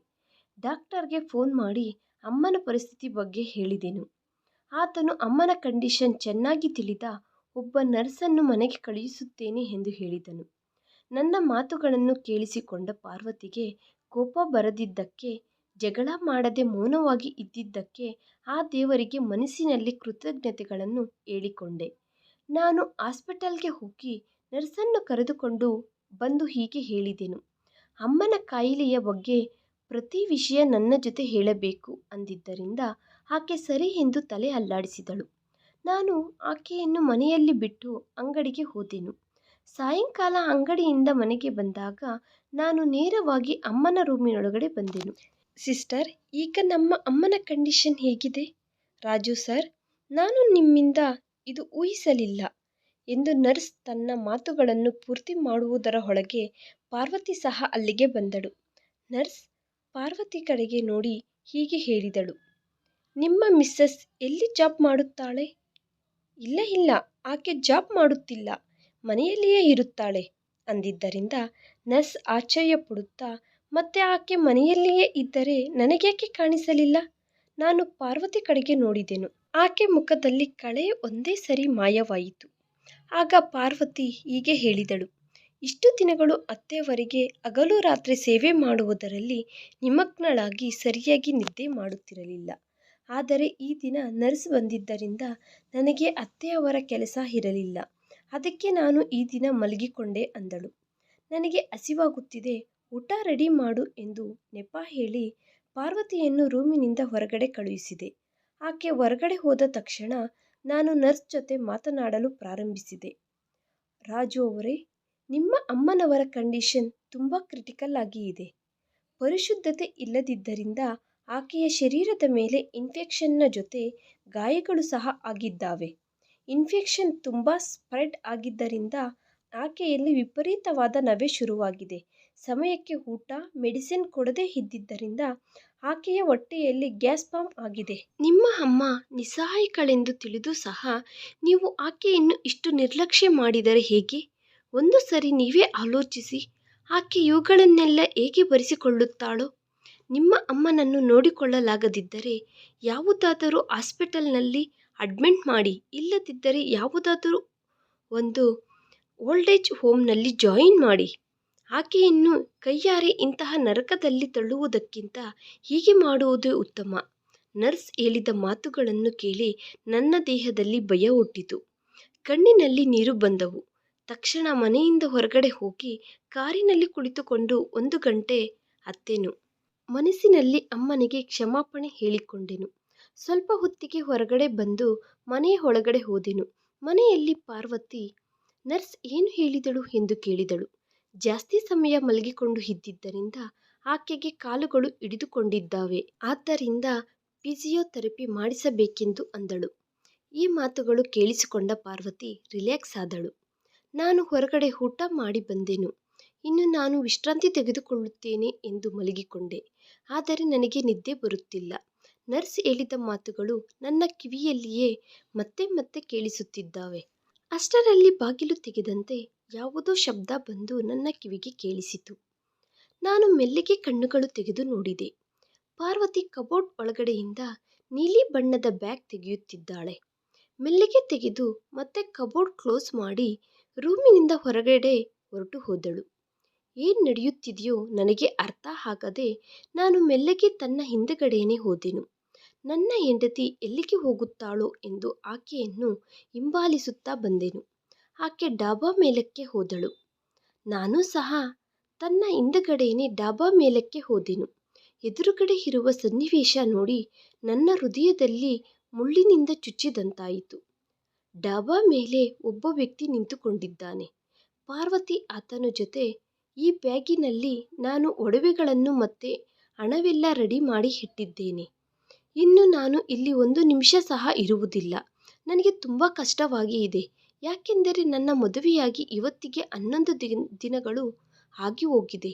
ಡಾಕ್ಟರ್ಗೆ ಫೋನ್ ಮಾಡಿ ಅಮ್ಮನ ಪರಿಸ್ಥಿತಿ ಬಗ್ಗೆ ಹೇಳಿದೆನು. ಆತನು ಅಮ್ಮನ ಕಂಡೀಷನ್ ಚೆನ್ನಾಗಿ ತಿಳಿದ ಒಬ್ಬ ನರ್ಸನ್ನು ಮನೆಗೆ ಕಳುಹಿಸುತ್ತೇನೆ ಎಂದು ಹೇಳಿದನು. ನನ್ನ ಮಾತುಗಳನ್ನು ಕೇಳಿಸಿಕೊಂಡ ಪಾರ್ವತಿಗೆ ಕೋಪ ಬರದಿದ್ದಕ್ಕೆ, ಜಗಳ ಮಾಡದೆ ಮೌನವಾಗಿ ಇದ್ದಿದ್ದಕ್ಕೆ ಆ ದೇವರಿಗೆ ಮನಸ್ಸಿನಲ್ಲಿ ಕೃತಜ್ಞತೆಗಳನ್ನು ಹೇಳಿಕೊಂಡೆ. ನಾನು ಆಸ್ಪಿಟಲ್ಗೆ ಹೋಗಿ ನರ್ಸನ್ನು ಕರೆದುಕೊಂಡು ಬಂದು ಹೀಗೆ ಹೇಳಿದೆನು. ಅಮ್ಮನ ಕಾಯಿಲೆಯ ಬಗ್ಗೆ ಪ್ರತಿ ವಿಷಯ ನನ್ನ ಜೊತೆ ಹೇಳಬೇಕು ಅಂದಿದ್ದರಿಂದ ಆಕೆ ಸರಿ ಎಂದು ತಲೆ ಅಲ್ಲಾಡಿಸಿದಳು. ನಾನು ಆಕೆಯನ್ನು ಮನೆಯಲ್ಲಿ ಬಿಟ್ಟು ಅಂಗಡಿಗೆ ಹೋದೆನು. ಸಾಯಂಕಾಲ ಅಂಗಡಿಯಿಂದ ಮನೆಗೆ ಬಂದಾಗ ನಾನು ನೇರವಾಗಿ ಅಮ್ಮನ ರೂಮಿನೊಳಗಡೆ ಬಂದೆನು. ಸಿಸ್ಟರ್, ಈಗ ನಮ್ಮ ಅಮ್ಮನ ಕಂಡೀಷನ್ ಹೇಗಿದೆ? ರಾಜು ಸರ್, ನಾನು ನಿಮ್ಮಿಂದ ಇದು ಊಹಿಸಲಿಲ್ಲ ಎಂದು ನರ್ಸ್ ತನ್ನ ಮಾತುಗಳನ್ನು ಪೂರ್ತಿ ಮಾಡುವುದರ ಒಳಗೆ ಪಾರ್ವತಿ ಸಹ ಅಲ್ಲಿಗೆ ಬಂದಳು. ನರ್ಸ್ ಪಾರ್ವತಿ ಕಡೆಗೆ ನೋಡಿ ಹೀಗೆ ಹೇಳಿದಳು. ನಿಮ್ಮ ಮಿಸ್ಸಸ್ ಎಲ್ಲಿ ಜಾಬ್ ಮಾಡುತ್ತಾಳೆ? ಇಲ್ಲ ಇಲ್ಲ, ಆಕೆ ಜಾಬ್ ಮಾಡುತ್ತಿಲ್ಲ, ಮನೆಯಲ್ಲಿಯೇ ಇರುತ್ತಾಳೆ ಅಂದಿದ್ದರಿಂದ ನರ್ಸ್ ಆಶ್ಚರ್ಯ ಪಡುತ್ತಾ ಮತ್ತೆ ಆಕೆ ಮನೆಯಲ್ಲಿಯೇ ಇದ್ದರೆ ನನಗೇಕೆ ಕಾಣಿಸಲಿಲ್ಲ? ನಾನು ಪಾರ್ವತಿ ಕಡೆಗೆ ನೋಡಿದೆನು. ಆಕೆ ಮುಖದಲ್ಲಿ ಕಳೆ ಒಂದೇ ಸರಿ ಮಾಯವಾಯಿತು. ಆಗ ಪಾರ್ವತಿ ಹೀಗೆ ಹೇಳಿದಳು, ಇಷ್ಟು ದಿನಗಳು ಅತ್ತೆಯವರಿಗೆ ಹಗಲು ರಾತ್ರಿ ಸೇವೆ ಮಾಡುವುದರಲ್ಲಿ ನಿಮಗ್ನಳಾಗಿ ಸರಿಯಾಗಿ ನಿದ್ದೆ ಮಾಡುತ್ತಿರಲಿಲ್ಲ. ಆದರೆ ಈ ದಿನ ನರ್ಸ್ ಬಂದಿದ್ದರಿಂದ ನನಗೆ ಅತ್ತೆಯವರ ಕೆಲಸ ಇರಲಿಲ್ಲ. ಅದಕ್ಕೆ ನಾನು ಈ ದಿನ ಮಲಗಿಕೊಂಡೆ ಅಂದಳು. ನನಗೆ ಹಸಿವಾಗುತ್ತಿದೆ, ಊಟ ರೆಡಿ ಮಾಡು ಎಂದು ನೆಪ ಹೇಳಿ ಪಾರ್ವತಿಯನ್ನು ರೂಮಿನಿಂದ ಹೊರಗಡೆ ಕಳುಹಿಸಿದೆ. ಆಕೆ ಹೊರಗಡೆ ಹೋದ ತಕ್ಷಣ ನಾನು ನರ್ಸ್ ಜೊತೆ ಮಾತನಾಡಲು ಪ್ರಾರಂಭಿಸಿದೆ. ರಾಜು ಅವರೇ, ನಿಮ್ಮ ಅಮ್ಮನವರ ಕಂಡೀಷನ್ ತುಂಬ ಕ್ರಿಟಿಕಲ್ ಆಗಿ ಇದೆ. ಪರಿಶುದ್ಧತೆ ಇಲ್ಲದಿದ್ದರಿಂದ ಆಕೆಯ ಶರೀರದ ಮೇಲೆ ಇನ್ಫೆಕ್ಷನ್ನ ಜೊತೆ ಗಾಯಗಳು ಸಹ ಆಗಿದ್ದಾವೆ. ಇನ್ಫೆಕ್ಷನ್ ತುಂಬ ಸ್ಪ್ರೆಡ್ ಆಗಿದ್ದರಿಂದ ಆಕೆಯಲ್ಲಿ ವಿಪರೀತವಾದ ನವೆ ಶುರುವಾಗಿದೆ. ಸಮಯಕ್ಕೆ ಊಟ, ಮೆಡಿಸಿನ್ ಕೊಡದೇ ಇದ್ದಿದ್ದರಿಂದ ಆಕೆಯ ಹೊಟ್ಟೆಯಲ್ಲಿ ಗ್ಯಾಸ್ ಬಾಂಬ್ ಆಗಿದೆ. ನಿಮ್ಮ ಅಮ್ಮ ನಿಸ್ಸಹಾಯಕಳೆಂದು ತಿಳಿದು ಸಹ ನೀವು ಆಕೆಯನ್ನು ಇಷ್ಟು ನಿರ್ಲಕ್ಷ್ಯ ಮಾಡಿದರೆ ಹೇಗೆ? ಒಂದು ಸರಿ ನೀವೇ ಆಲೋಚಿಸಿ, ಆಕೆ ಇವುಗಳನ್ನೆಲ್ಲ ಹೇಗೆ ಭರಿಸಿಕೊಳ್ಳುತ್ತಾಳೋ ನಿಮ್ಮ ಅಮ್ಮನನ್ನು ನೋಡಿಕೊಳ್ಳಲಾಗದಿದ್ದರೆ ಯಾವುದಾದರೂ ಹಾಸ್ಪಿಟಲ್ನಲ್ಲಿ ಅಡ್ಮಿಟ್ ಮಾಡಿ, ಇಲ್ಲದಿದ್ದರೆ ಯಾವುದಾದರೂ ಒಂದು ಓಲ್ಡ್ ಏಜ್ ಹೋಮ್ನಲ್ಲಿ ಜಾಯಿನ್ ಮಾಡಿ. ಆಕೆಯನ್ನು ಕೈಯಾರೆ ಇಂತಹ ನರಕದಲ್ಲಿ ತಳ್ಳುವುದಕ್ಕಿಂತ ಹೀಗೆ ಮಾಡುವುದೇ ಉತ್ತಮ. ನರ್ಸ್ ಹೇಳಿದ ಮಾತುಗಳನ್ನು ಕೇಳಿ ನನ್ನ ದೇಹದಲ್ಲಿ ಭಯ ಹುಟ್ಟಿತು. ಕಣ್ಣಿನಲ್ಲಿ ನೀರು ಬಂದವು. ತಕ್ಷಣ ಮನೆಯಿಂದ ಹೊರಗಡೆ ಹೋಗಿ ಕಾರಿನಲ್ಲಿ ಕುಳಿತುಕೊಂಡು ಒಂದು ಗಂಟೆ ಅತ್ತೆನು. ಮನಸ್ಸಿನಲ್ಲಿ ಅಮ್ಮನಿಗೆ ಕ್ಷಮಾಪಣೆ ಹೇಳಿಕೊಂಡೆನು. ಸ್ವಲ್ಪ ಹೊತ್ತಿಗೆ ಹೊರಗಡೆ ಬಂದು ಮನೆಯ ಒಳಗಡೆ ಹೋದೆನು. ಮನೆಯಲ್ಲಿ ಪಾರ್ವತಿ, ನರ್ಸ್ ಏನು ಹೇಳಿದಳು? ಎಂದು ಕೇಳಿದಳು. ಜಾಸ್ತಿ ಸಮಯ ಮಲಗಿಕೊಂಡು ಇದ್ದಿದ್ದರಿಂದ ಆಕೆಗೆ ಕಾಲುಗಳು ಹಿಡಿದುಕೊಂಡಿದ್ದಾವೆ. ಆದ್ದರಿಂದ ಫಿಸಿಯೋಥೆರಪಿ ಮಾಡಿಸಬೇಕೆಂದು ಅಂದಳು. ಈ ಮಾತುಗಳು ಕೇಳಿಸಿಕೊಂಡ ಪಾರ್ವತಿ ರಿಲ್ಯಾಕ್ಸ್ ಆದಳು. ನಾನು ಹೊರಗಡೆ ಊಟ ಮಾಡಿ ಬಂದೆನು. ಇನ್ನು ನಾನು ವಿಶ್ರಾಂತಿ ತೆಗೆದುಕೊಳ್ಳುತ್ತೇನೆ ಎಂದು ಮಲಗಿಕೊಂಡೆ. ಆದರೆ ನನಗೆ ನಿದ್ದೆ ಬರುತ್ತಿಲ್ಲ. ನರ್ಸ್ ಹೇಳಿದ ಮಾತುಗಳು ನನ್ನ ಕಿವಿಯಲ್ಲಿಯೇ ಮತ್ತೆ ಮತ್ತೆ ಕೇಳಿಸುತ್ತಿದ್ದಾವೆ. ಅಷ್ಟರಲ್ಲಿ ಬಾಗಿಲು ತೆಗೆದಂತೆ ಯಾವುದೋ ಶಬ್ದ ಬಂದು ನನ್ನ ಕಿವಿಗೆ ಕೇಳಿಸಿತು. ನಾನು ಮೆಲ್ಲಿಗೆ ಕಣ್ಣುಗಳು ತೆಗೆದು ನೋಡಿದೆ. ಪಾರ್ವತಿ ಕಬೋರ್ಡ್ ಒಳಗಡೆಯಿಂದ ನೀಲಿ ಬಣ್ಣದ ಬ್ಯಾಗ್ ತೆಗೆಯುತ್ತಿದ್ದಾಳೆ. ಮೆಲ್ಲಿಗೆ ತೆಗೆದು ಮತ್ತೆ ಕಬೋರ್ಡ್ ಕ್ಲೋಸ್ ಮಾಡಿ ರೂಮಿನಿಂದ ಹೊರಗಡೆ ಹೊರಟು ಹೋದಳು. ಏನು ನಡೆಯುತ್ತಿದೆಯೋ ನನಗೆ ಅರ್ಥ ಆಗದೆ ನಾನು ಮೆಲ್ಲಗೆ ತನ್ನ ಹಿಂದೆಗಡೆಯೇ ಹೋದೆನು. ನನ್ನ ಹೆಂಡತಿ ಎಲ್ಲಿಗೆ ಹೋಗುತ್ತಾಳೋ ಎಂದು ಆಕೆಯನ್ನು ಹಿಂಬಾಲಿಸುತ್ತಾ ಬಂದೆನು. ಆಕೆ ಡಾಬಾ ಮೇಲಕ್ಕೆ ಹೋದಳು. ನಾನು ಸಹ ತನ್ನ ಹಿಂದಗಡೆಯೇ ಡಾಬಾ ಮೇಲಕ್ಕೆ ಹೋದೆನು. ಎದುರುಗಡೆ ಇರುವ ಸನ್ನಿವೇಶ ನೋಡಿ ನನ್ನ ಹೃದಯದಲ್ಲಿ ಮುಳ್ಳಿನಿಂದ ಚುಚ್ಚಿದಂತಾಯಿತು. ಡಾಬಾ ಮೇಲೆ ಒಬ್ಬ ವ್ಯಕ್ತಿ ನಿಂತುಕೊಂಡಿದ್ದಾನೆ. ಪಾರ್ವತಿ ಆತನ ಜೊತೆ, ಈ ಬ್ಯಾಗಿನಲ್ಲಿ ನಾನು ಒಡವೆಗಳನ್ನು ಮತ್ತೆ ಹಣವೆಲ್ಲ ರೆಡಿ ಮಾಡಿ ಇಟ್ಟಿದ್ದೇನೆ. ಇನ್ನು ನಾನು ಇಲ್ಲಿ ಒಂದು ನಿಮಿಷ ಸಹ ಇರುವುದಿಲ್ಲ. ನನಗೆ ತುಂಬ ಕಷ್ಟವಾಗಿ ಇದೆ ಯಾಕೆಂದರೆ ನನ್ನ ಮದುವೆಯಾಗಿ ಇವತ್ತಿಗೆ ಹನ್ನೊಂದು ದಿನ, ದಿನಗಳು ಆಗಿ ಹೋಗಿದೆ.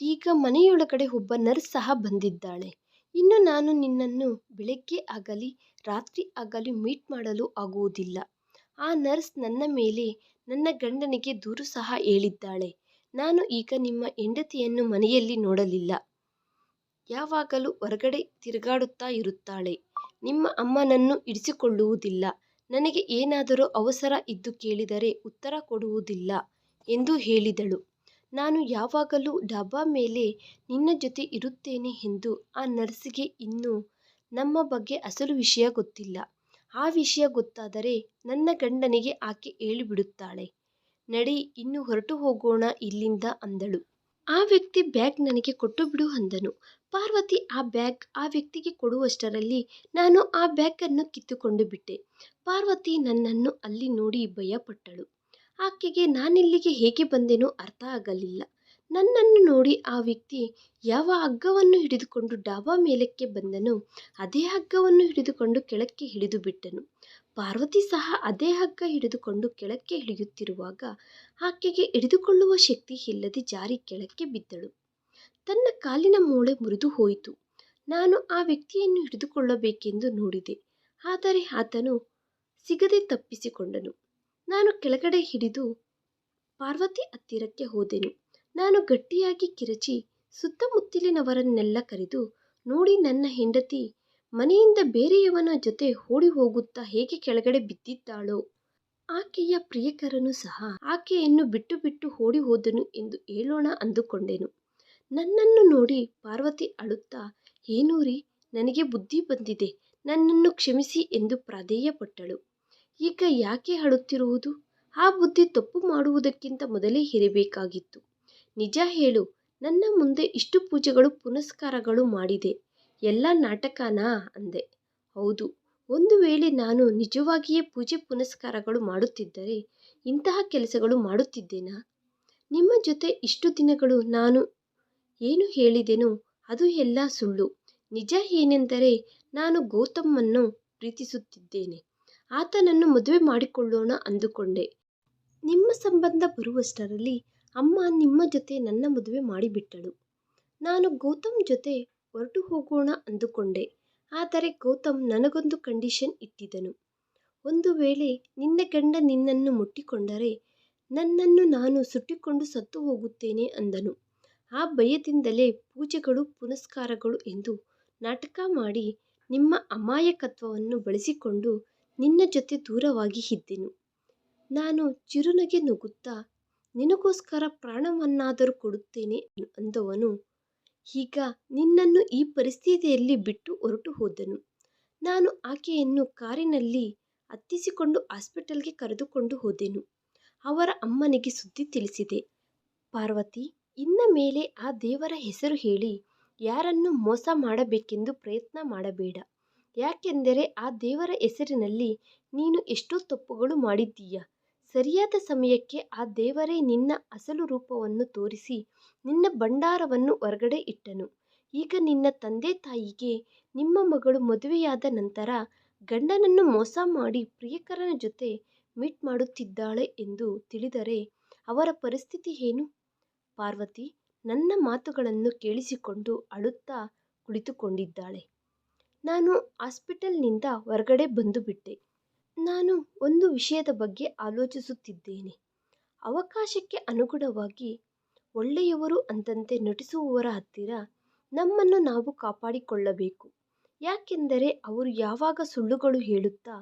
ಈಗ ಮನೆಯೊಳಗಡೆ ಒಬ್ಬ ನರ್ಸ್ ಸಹ ಬಂದಿದ್ದಾಳೆ. ಇನ್ನು ನಾನು ನಿನ್ನನ್ನು ಬೆಳಗ್ಗೆ ಆಗಲಿ, ರಾತ್ರಿ ಆಗಲಿ ಮೀಟ್ ಮಾಡಲು ಆಗುವುದಿಲ್ಲ. ಆ ನರ್ಸ್ ನನ್ನ ಮೇಲೆ ನನ್ನ ಗಂಡನಿಗೆ ದೂರು ಸಹ ಹೇಳಿದ್ದಾಳೆ. ನಾನು ಈಗ ನಿಮ್ಮ ಹೆಂಡತಿಯನ್ನು ಮನೆಯಲ್ಲಿ ನೋಡಲಿಲ್ಲ. ಯಾವಾಗಲೂ ಹೊರಗಡೆ ತಿರುಗಾಡುತ್ತಾ ಇರುತ್ತಾಳೆ. ನಿಮ್ಮ ಅಮ್ಮನನ್ನು ಇಡಿಸಿಕೊಳ್ಳುವುದಿಲ್ಲ ನನಗೆ ಏನಾದರೂ ಅವಸರ ಇದ್ದು ಕೇಳಿದರೆ ಉತ್ತರ ಕೊಡುವುದಿಲ್ಲ ಎಂದು ಹೇಳಿದಳು. ನಾನು ಯಾವಾಗಲೂ ಡಾಬಾ ಮೇಲೆ ನಿನ್ನ ಜೊತೆ ಇರುತ್ತೇನೆ ಎಂದು ಆ ನರ್ಸಿಗೆ ಇನ್ನೂ ನಮ್ಮ ಬಗ್ಗೆ ಅಸಲು ವಿಷಯ ಗೊತ್ತಿಲ್ಲ. ಆ ವಿಷಯ ಗೊತ್ತಾದರೆ ನನ್ನ ಗಂಡನಿಗೆ ಆಕೆ ಹೇಳಿಬಿಡುತ್ತಾಳೆ. ನಡಿ, ಇನ್ನು ಹೊರಟು ಹೋಗೋಣ ಇಲ್ಲಿಂದ ಅಂದಳು. ಆ ವ್ಯಕ್ತಿ ಬ್ಯಾಗ್ ನನಗೆ ಕೊಟ್ಟು ಬಿಡು ಅಂದನು. ಪಾರ್ವತಿ ಆ ಬ್ಯಾಗ್ ಆ ವ್ಯಕ್ತಿಗೆ ಕೊಡುವಷ್ಟರಲ್ಲಿ ನಾನು ಆ ಬ್ಯಾಗನ್ನು ಕಿತ್ತುಕೊಂಡು ಬಿಟ್ಟೆ. ಪಾರ್ವತಿ ನನ್ನನ್ನು ಅಲ್ಲಿ ನೋಡಿ ಭಯಪಟ್ಟಳು. ಆಕೆಗೆ ನಾನಿಲ್ಲಿಗೆ ಹೇಗೆ ಬಂದೆನೋ ಅರ್ಥ ಆಗಲಿಲ್ಲ. ನನ್ನನ್ನು ನೋಡಿ ಆ ವ್ಯಕ್ತಿ ಯಾವ ಹಗ್ಗವನ್ನು ಹಿಡಿದುಕೊಂಡು ಡಾಬಾ ಮೇಲಕ್ಕೆ ಬಂದನೋ ಅದೇ ಹಗ್ಗವನ್ನು ಹಿಡಿದುಕೊಂಡು ಕೆಳಕ್ಕೆ ಹಿಡಿದು ಬಿಟ್ಟನು. ಪಾರ್ವತಿ ಸಹ ಅದೇ ಹಗ್ಗ ಹಿಡಿದುಕೊಂಡು ಕೆಳಕ್ಕೆ ಹಿಡಿಯುತ್ತಿರುವಾಗ ಆಕೆಗೆ ಹಿಡಿದುಕೊಳ್ಳುವ ಶಕ್ತಿ ಇಲ್ಲದೆ ಜಾರಿ ಕೆಳಕ್ಕೆ ಬಿದ್ದಳು. ತನ್ನ ಕಾಲಿನ ಮೂಳೆ ಮುರಿದು ಹೋಯಿತು. ನಾನು ಆ ವ್ಯಕ್ತಿಯನ್ನು ಹಿಡಿದುಕೊಳ್ಳಬೇಕೆಂದು ನೋಡಿದೆ. ಆದರೆ ಆತನು ಸಿಗದೆ ತಪ್ಪಿಸಿಕೊಂಡನು. ನಾನು ಕೆಳಗಡೆ ಹಿಡಿದು ಪಾರ್ವತಿ ಹತ್ತಿರಕ್ಕೆ ಹೋದೆನು. ನಾನು ಗಟ್ಟಿಯಾಗಿ ಕಿರಚಿ ಸುತ್ತಮುತ್ತಲಿನವರನ್ನೆಲ್ಲ ಕರೆದು, ನೋಡಿ ನನ್ನ ಹೆಂಡತಿ, ಮನೆಯಿಂದ ಬೇರೆಯವನ ಜೊತೆ ಓಡಿ ಹೋಗುತ್ತಾ ಹೇಗೆ ಕೆಳಗಡೆ ಬಿದ್ದಿದ್ದಾಳೋ? ಆಕೆಯ ಪ್ರಿಯಕರನು ಸಹ ಆಕೆಯನ್ನು ಬಿಟ್ಟು ಬಿಟ್ಟು ಓಡಿ ಹೋದನು ಎಂದು ಹೇಳೋಣ ಅಂದುಕೊಂಡೆನು. ನನ್ನನ್ನು ನೋಡಿ ಪಾರ್ವತಿ ಅಳುತ್ತಾ ಏನೂರಿ ನನಗೆ ಬುದ್ಧಿ ಬಂದಿದೆ. ನನ್ನನ್ನು ಕ್ಷಮಿಸಿ ಎಂದು ಪ್ರಾಧೇಯಪಟ್ಟಳು. ಈಗ ಯಾಕೆ ಅಳುತ್ತಿರುವುದು ಆ ಬುದ್ಧಿ ತಪ್ಪು ಮಾಡುವುದಕ್ಕಿಂತ ಮೊದಲೇ ಇರಬೇಕಾಗಿತ್ತು ನಿಜ ಹೇಳು, ನನ್ನ ಮುಂದೆ ಇಷ್ಟು ಪೂಜೆಗಳು, ಪುನಸ್ಕಾರಗಳು ಮಾಡಿದೆ. ಎಲ್ಲ ನಾಟಕನಾ? ಅಂದೆ. ಹೌದು, ಒಂದು ವೇಳೆ ನಾನು ನಿಜವಾಗಿಯೇ ಪೂಜೆ, ಪುನಸ್ಕಾರಗಳು ಮಾಡುತ್ತಿದ್ದರೆ ಇಂತಹ ಕೆಲಸಗಳು ಮಾಡುತ್ತಿದ್ದೇನಾ? ನಿಮ್ಮ ಜೊತೆ ಇಷ್ಟು ದಿನಗಳು ನಾನು ಏನು ಹೇಳಿದೆನೋ ಅದು ಎಲ್ಲ ಸುಳ್ಳು. ನಿಜ ಏನೆಂದರೆ ನಾನು ಗೌತಮ್ಮನ್ನು ಪ್ರೀತಿಸುತ್ತಿದ್ದೇನೆ. ಆತನನ್ನು ಮದುವೆ ಮಾಡಿಕೊಳ್ಳೋಣ ಅಂದುಕೊಂಡೆ. ನಿಮ್ಮ ಸಂಬಂಧ ಬರುವಷ್ಟರಲ್ಲಿ ಅಮ್ಮ ನಿಮ್ಮ ಜೊತೆ ನನ್ನ ಮದುವೆ ಮಾಡಿಬಿಟ್ಟಳು. ನಾನು ಗೌತಮ್ ಜೊತೆ ಹೊರಟು ಹೋಗೋಣ ಅಂದುಕೊಂಡೆ. ಆದರೆ ಗೌತಮ್ ನನಗೊಂದು ಕಂಡೀಷನ್ ಇಟ್ಟಿದ್ದನು ಒಂದು ವೇಳೆ ನಿನ್ನ ಗಂಡ ನಿನ್ನನ್ನು ಮುಟ್ಟಿಕೊಂಡರೆ ನನ್ನನ್ನು ನಾನು ಸುಟ್ಟಿಕೊಂಡು ಸತ್ತು ಹೋಗುತ್ತೇನೆ ಅಂದನು. ಆ ಭಯದಿಂದಲೇ ಪೂಜೆಗಳು, ಪುನಸ್ಕಾರಗಳು ಎಂದು ನಾಟಕ ಮಾಡಿ ನಿಮ್ಮ ಅಮಾಯಕತ್ವವನ್ನು ಬಳಸಿಕೊಂಡು ನಿನ್ನ ಜೊತೆ ದೂರವಾಗಿ ಇದ್ದೆನು. ನಾನು ಚಿರುನಗೆ ನಗುತ್ತಾ ನಿನಗೋಸ್ಕರ ಪ್ರಾಣವನ್ನಾದರೂ ಕೊಡುತ್ತೇನೆ ಅಂದವನು. ಈಗ ನಿನ್ನನ್ನು ಈ ಪರಿಸ್ಥಿತಿಯಲ್ಲಿ ಬಿಟ್ಟು ಹೊರಟು ಹೋದನು. ನಾನು ಆಕೆಯನ್ನು ಕಾರಿನಲ್ಲಿ ಹತ್ತಿಸಿಕೊಂಡು ಹಾಸ್ಪಿಟಲ್ಗೆ ಕರೆದುಕೊಂಡು ಹೋದೆನು. ಅವರ ಅಮ್ಮನಿಗೆ ಸುದ್ದಿ ತಿಳಿಸಿದೆ. ಪಾರ್ವತಿ, ಇನ್ನ ಮೇಲೆ ಆ ದೇವರ ಹೆಸರು ಹೇಳಿ, ಯಾರನ್ನು ಮೋಸ ಮಾಡಬೇಕೆಂದು ಪ್ರಯತ್ನ ಮಾಡಬೇಡ. ಯಾಕೆಂದರೆ ಆ ದೇವರ ಹೆಸರಿನಲ್ಲಿ ನೀನು ಎಷ್ಟೋ ತಪ್ಪುಗಳು ಮಾಡಿದ್ದೀಯ. ಸರಿಯಾದ ಸಮಯಕ್ಕೆ ಆ ದೇವರೇ ನಿನ್ನ ಅಸಲು ರೂಪವನ್ನು ತೋರಿಸಿ ನಿನ್ನ ಭಂಡಾರವನ್ನು ಹೊರಗಡೆ ಇಟ್ಟನು. ಈಗ ನಿನ್ನ ತಂದೆ ತಾಯಿಗೆ ನಿಮ್ಮ ಮಗಳು ಮದುವೆಯಾದ ನಂತರ ಗಂಡನನ್ನು ಮೋಸ ಮಾಡಿ ಪ್ರಿಯಕರನ ಜೊತೆ ಮೀಟ್ ಮಾಡುತ್ತಿದ್ದಾಳೆ ಎಂದು ತಿಳಿದರೆ ಅವರ ಪರಿಸ್ಥಿತಿ ಏನು? ಪಾರ್ವತಿ ನನ್ನ ಮಾತುಗಳನ್ನು ಕೇಳಿಸಿಕೊಂಡು ಅಳುತ್ತಾ ಕುಳಿತುಕೊಂಡಿದ್ದಾಳೆ. ನಾನು ಹಾಸ್ಪಿಟಲ್ನಿಂದ ಹೊರಗಡೆ ಬಂದುಬಿಟ್ಟೆ ನಾನು ಒಂದು ವಿಷಯದ ಬಗ್ಗೆ ಆಲೋಚಿಸುತ್ತಿದ್ದೇನೆ. ಅವಕಾಶಕ್ಕೆ ಅನುಗುಣವಾಗಿ ಒಳ್ಳೆಯವರು ಅಂತಂತೆ ನಟಿಸುವವರ ಹತ್ತಿರ ನಮ್ಮನ್ನು ನಾವು ಕಾಪಾಡಿಕೊಳ್ಳಬೇಕು. ಯಾಕೆಂದರೆ ಅವರು ಯಾವಾಗ ಸುಳ್ಳುಗಳು ಹೇಳುತ್ತಾ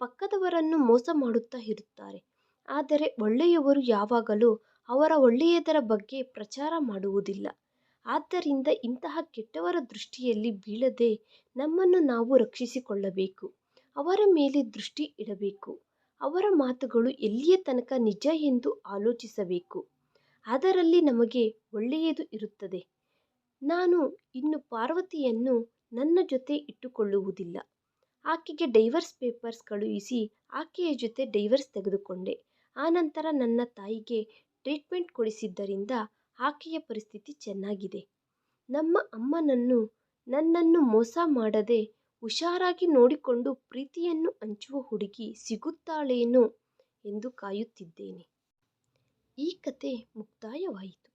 ಪಕ್ಕದವರನ್ನು ಮೋಸ ಮಾಡುತ್ತಾ ಇರುತ್ತಾರೆ. ಆದರೆ ಒಳ್ಳೆಯವರು ಯಾವಾಗಲೂ ಅವರ ಒಳ್ಳೆಯದರ ಬಗ್ಗೆ ಪ್ರಚಾರ ಮಾಡುವುದಿಲ್ಲ. ಆದ್ದರಿಂದ ಇಂತಹ ಕೆಟ್ಟವರ ದೃಷ್ಟಿಯಲ್ಲಿ ಬೀಳದೆ ನಮ್ಮನ್ನು ನಾವು ರಕ್ಷಿಸಿಕೊಳ್ಳಬೇಕು. ಅವರ ಮೇಲೆ ದೃಷ್ಟಿ ಇಡಬೇಕು. ಅವರ ಮಾತುಗಳು ಎಲ್ಲಿಯ ತನಕ ನಿಜ ಎಂದು ಆಲೋಚಿಸಬೇಕು. ಅದರಲ್ಲಿ ನಮಗೆ ಒಳ್ಳೆಯದು ಇರುತ್ತದೆ. ನಾನು ಇನ್ನು ಪಾರ್ವತಿಯನ್ನು ನನ್ನ ಜೊತೆ ಇಟ್ಟುಕೊಳ್ಳುವುದಿಲ್ಲ. ಆಕೆಗೆ ಡೈವರ್ಸ್ ಪೇಪರ್ಸ್ ಕಳುಹಿಸಿ ಆಕೆಯ ಜೊತೆ ಡೈವರ್ಸ್ ತೆಗೆದುಕೊಂಡೆ. ಆನಂತರ ನನ್ನ ತಾಯಿಗೆ ಟ್ರೀಟ್ಮೆಂಟ್ ಕೊಡಿಸಿದ್ದರಿಂದ ಆಕೆಯ ಪರಿಸ್ಥಿತಿ ಚೆನ್ನಾಗಿದೆ. ನಮ್ಮ ಅಮ್ಮನನ್ನು, ನನ್ನನ್ನು ಮೋಸ ಮಾಡದೆ ಹುಷಾರಾಗಿ ನೋಡಿಕೊಂಡು ಪ್ರೀತಿಯನ್ನು ಹಂಚುವ ಹುಡುಗಿ ಸಿಗುತ್ತಾಳೇನೋ ಎಂದು ಕಾಯುತ್ತಿದ್ದೇನೆ. ಈ ಕತೆ ಮುಕ್ತಾಯವಾಯಿತು.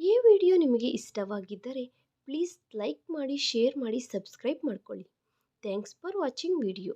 ಈ ವಿಡಿಯೋ ನಿಮಗೆ ಇಷ್ಟವಾಗಿದ್ದರೆ ಪ್ಲೀಸ್ ಲೈಕ್ ಮಾಡಿ, ಶೇರ್ ಮಾಡಿ, ಸಬ್ಸ್ಕ್ರೈಬ್ ಮಾಡ್ಕೊಳ್ಳಿ. Thanks for watching video.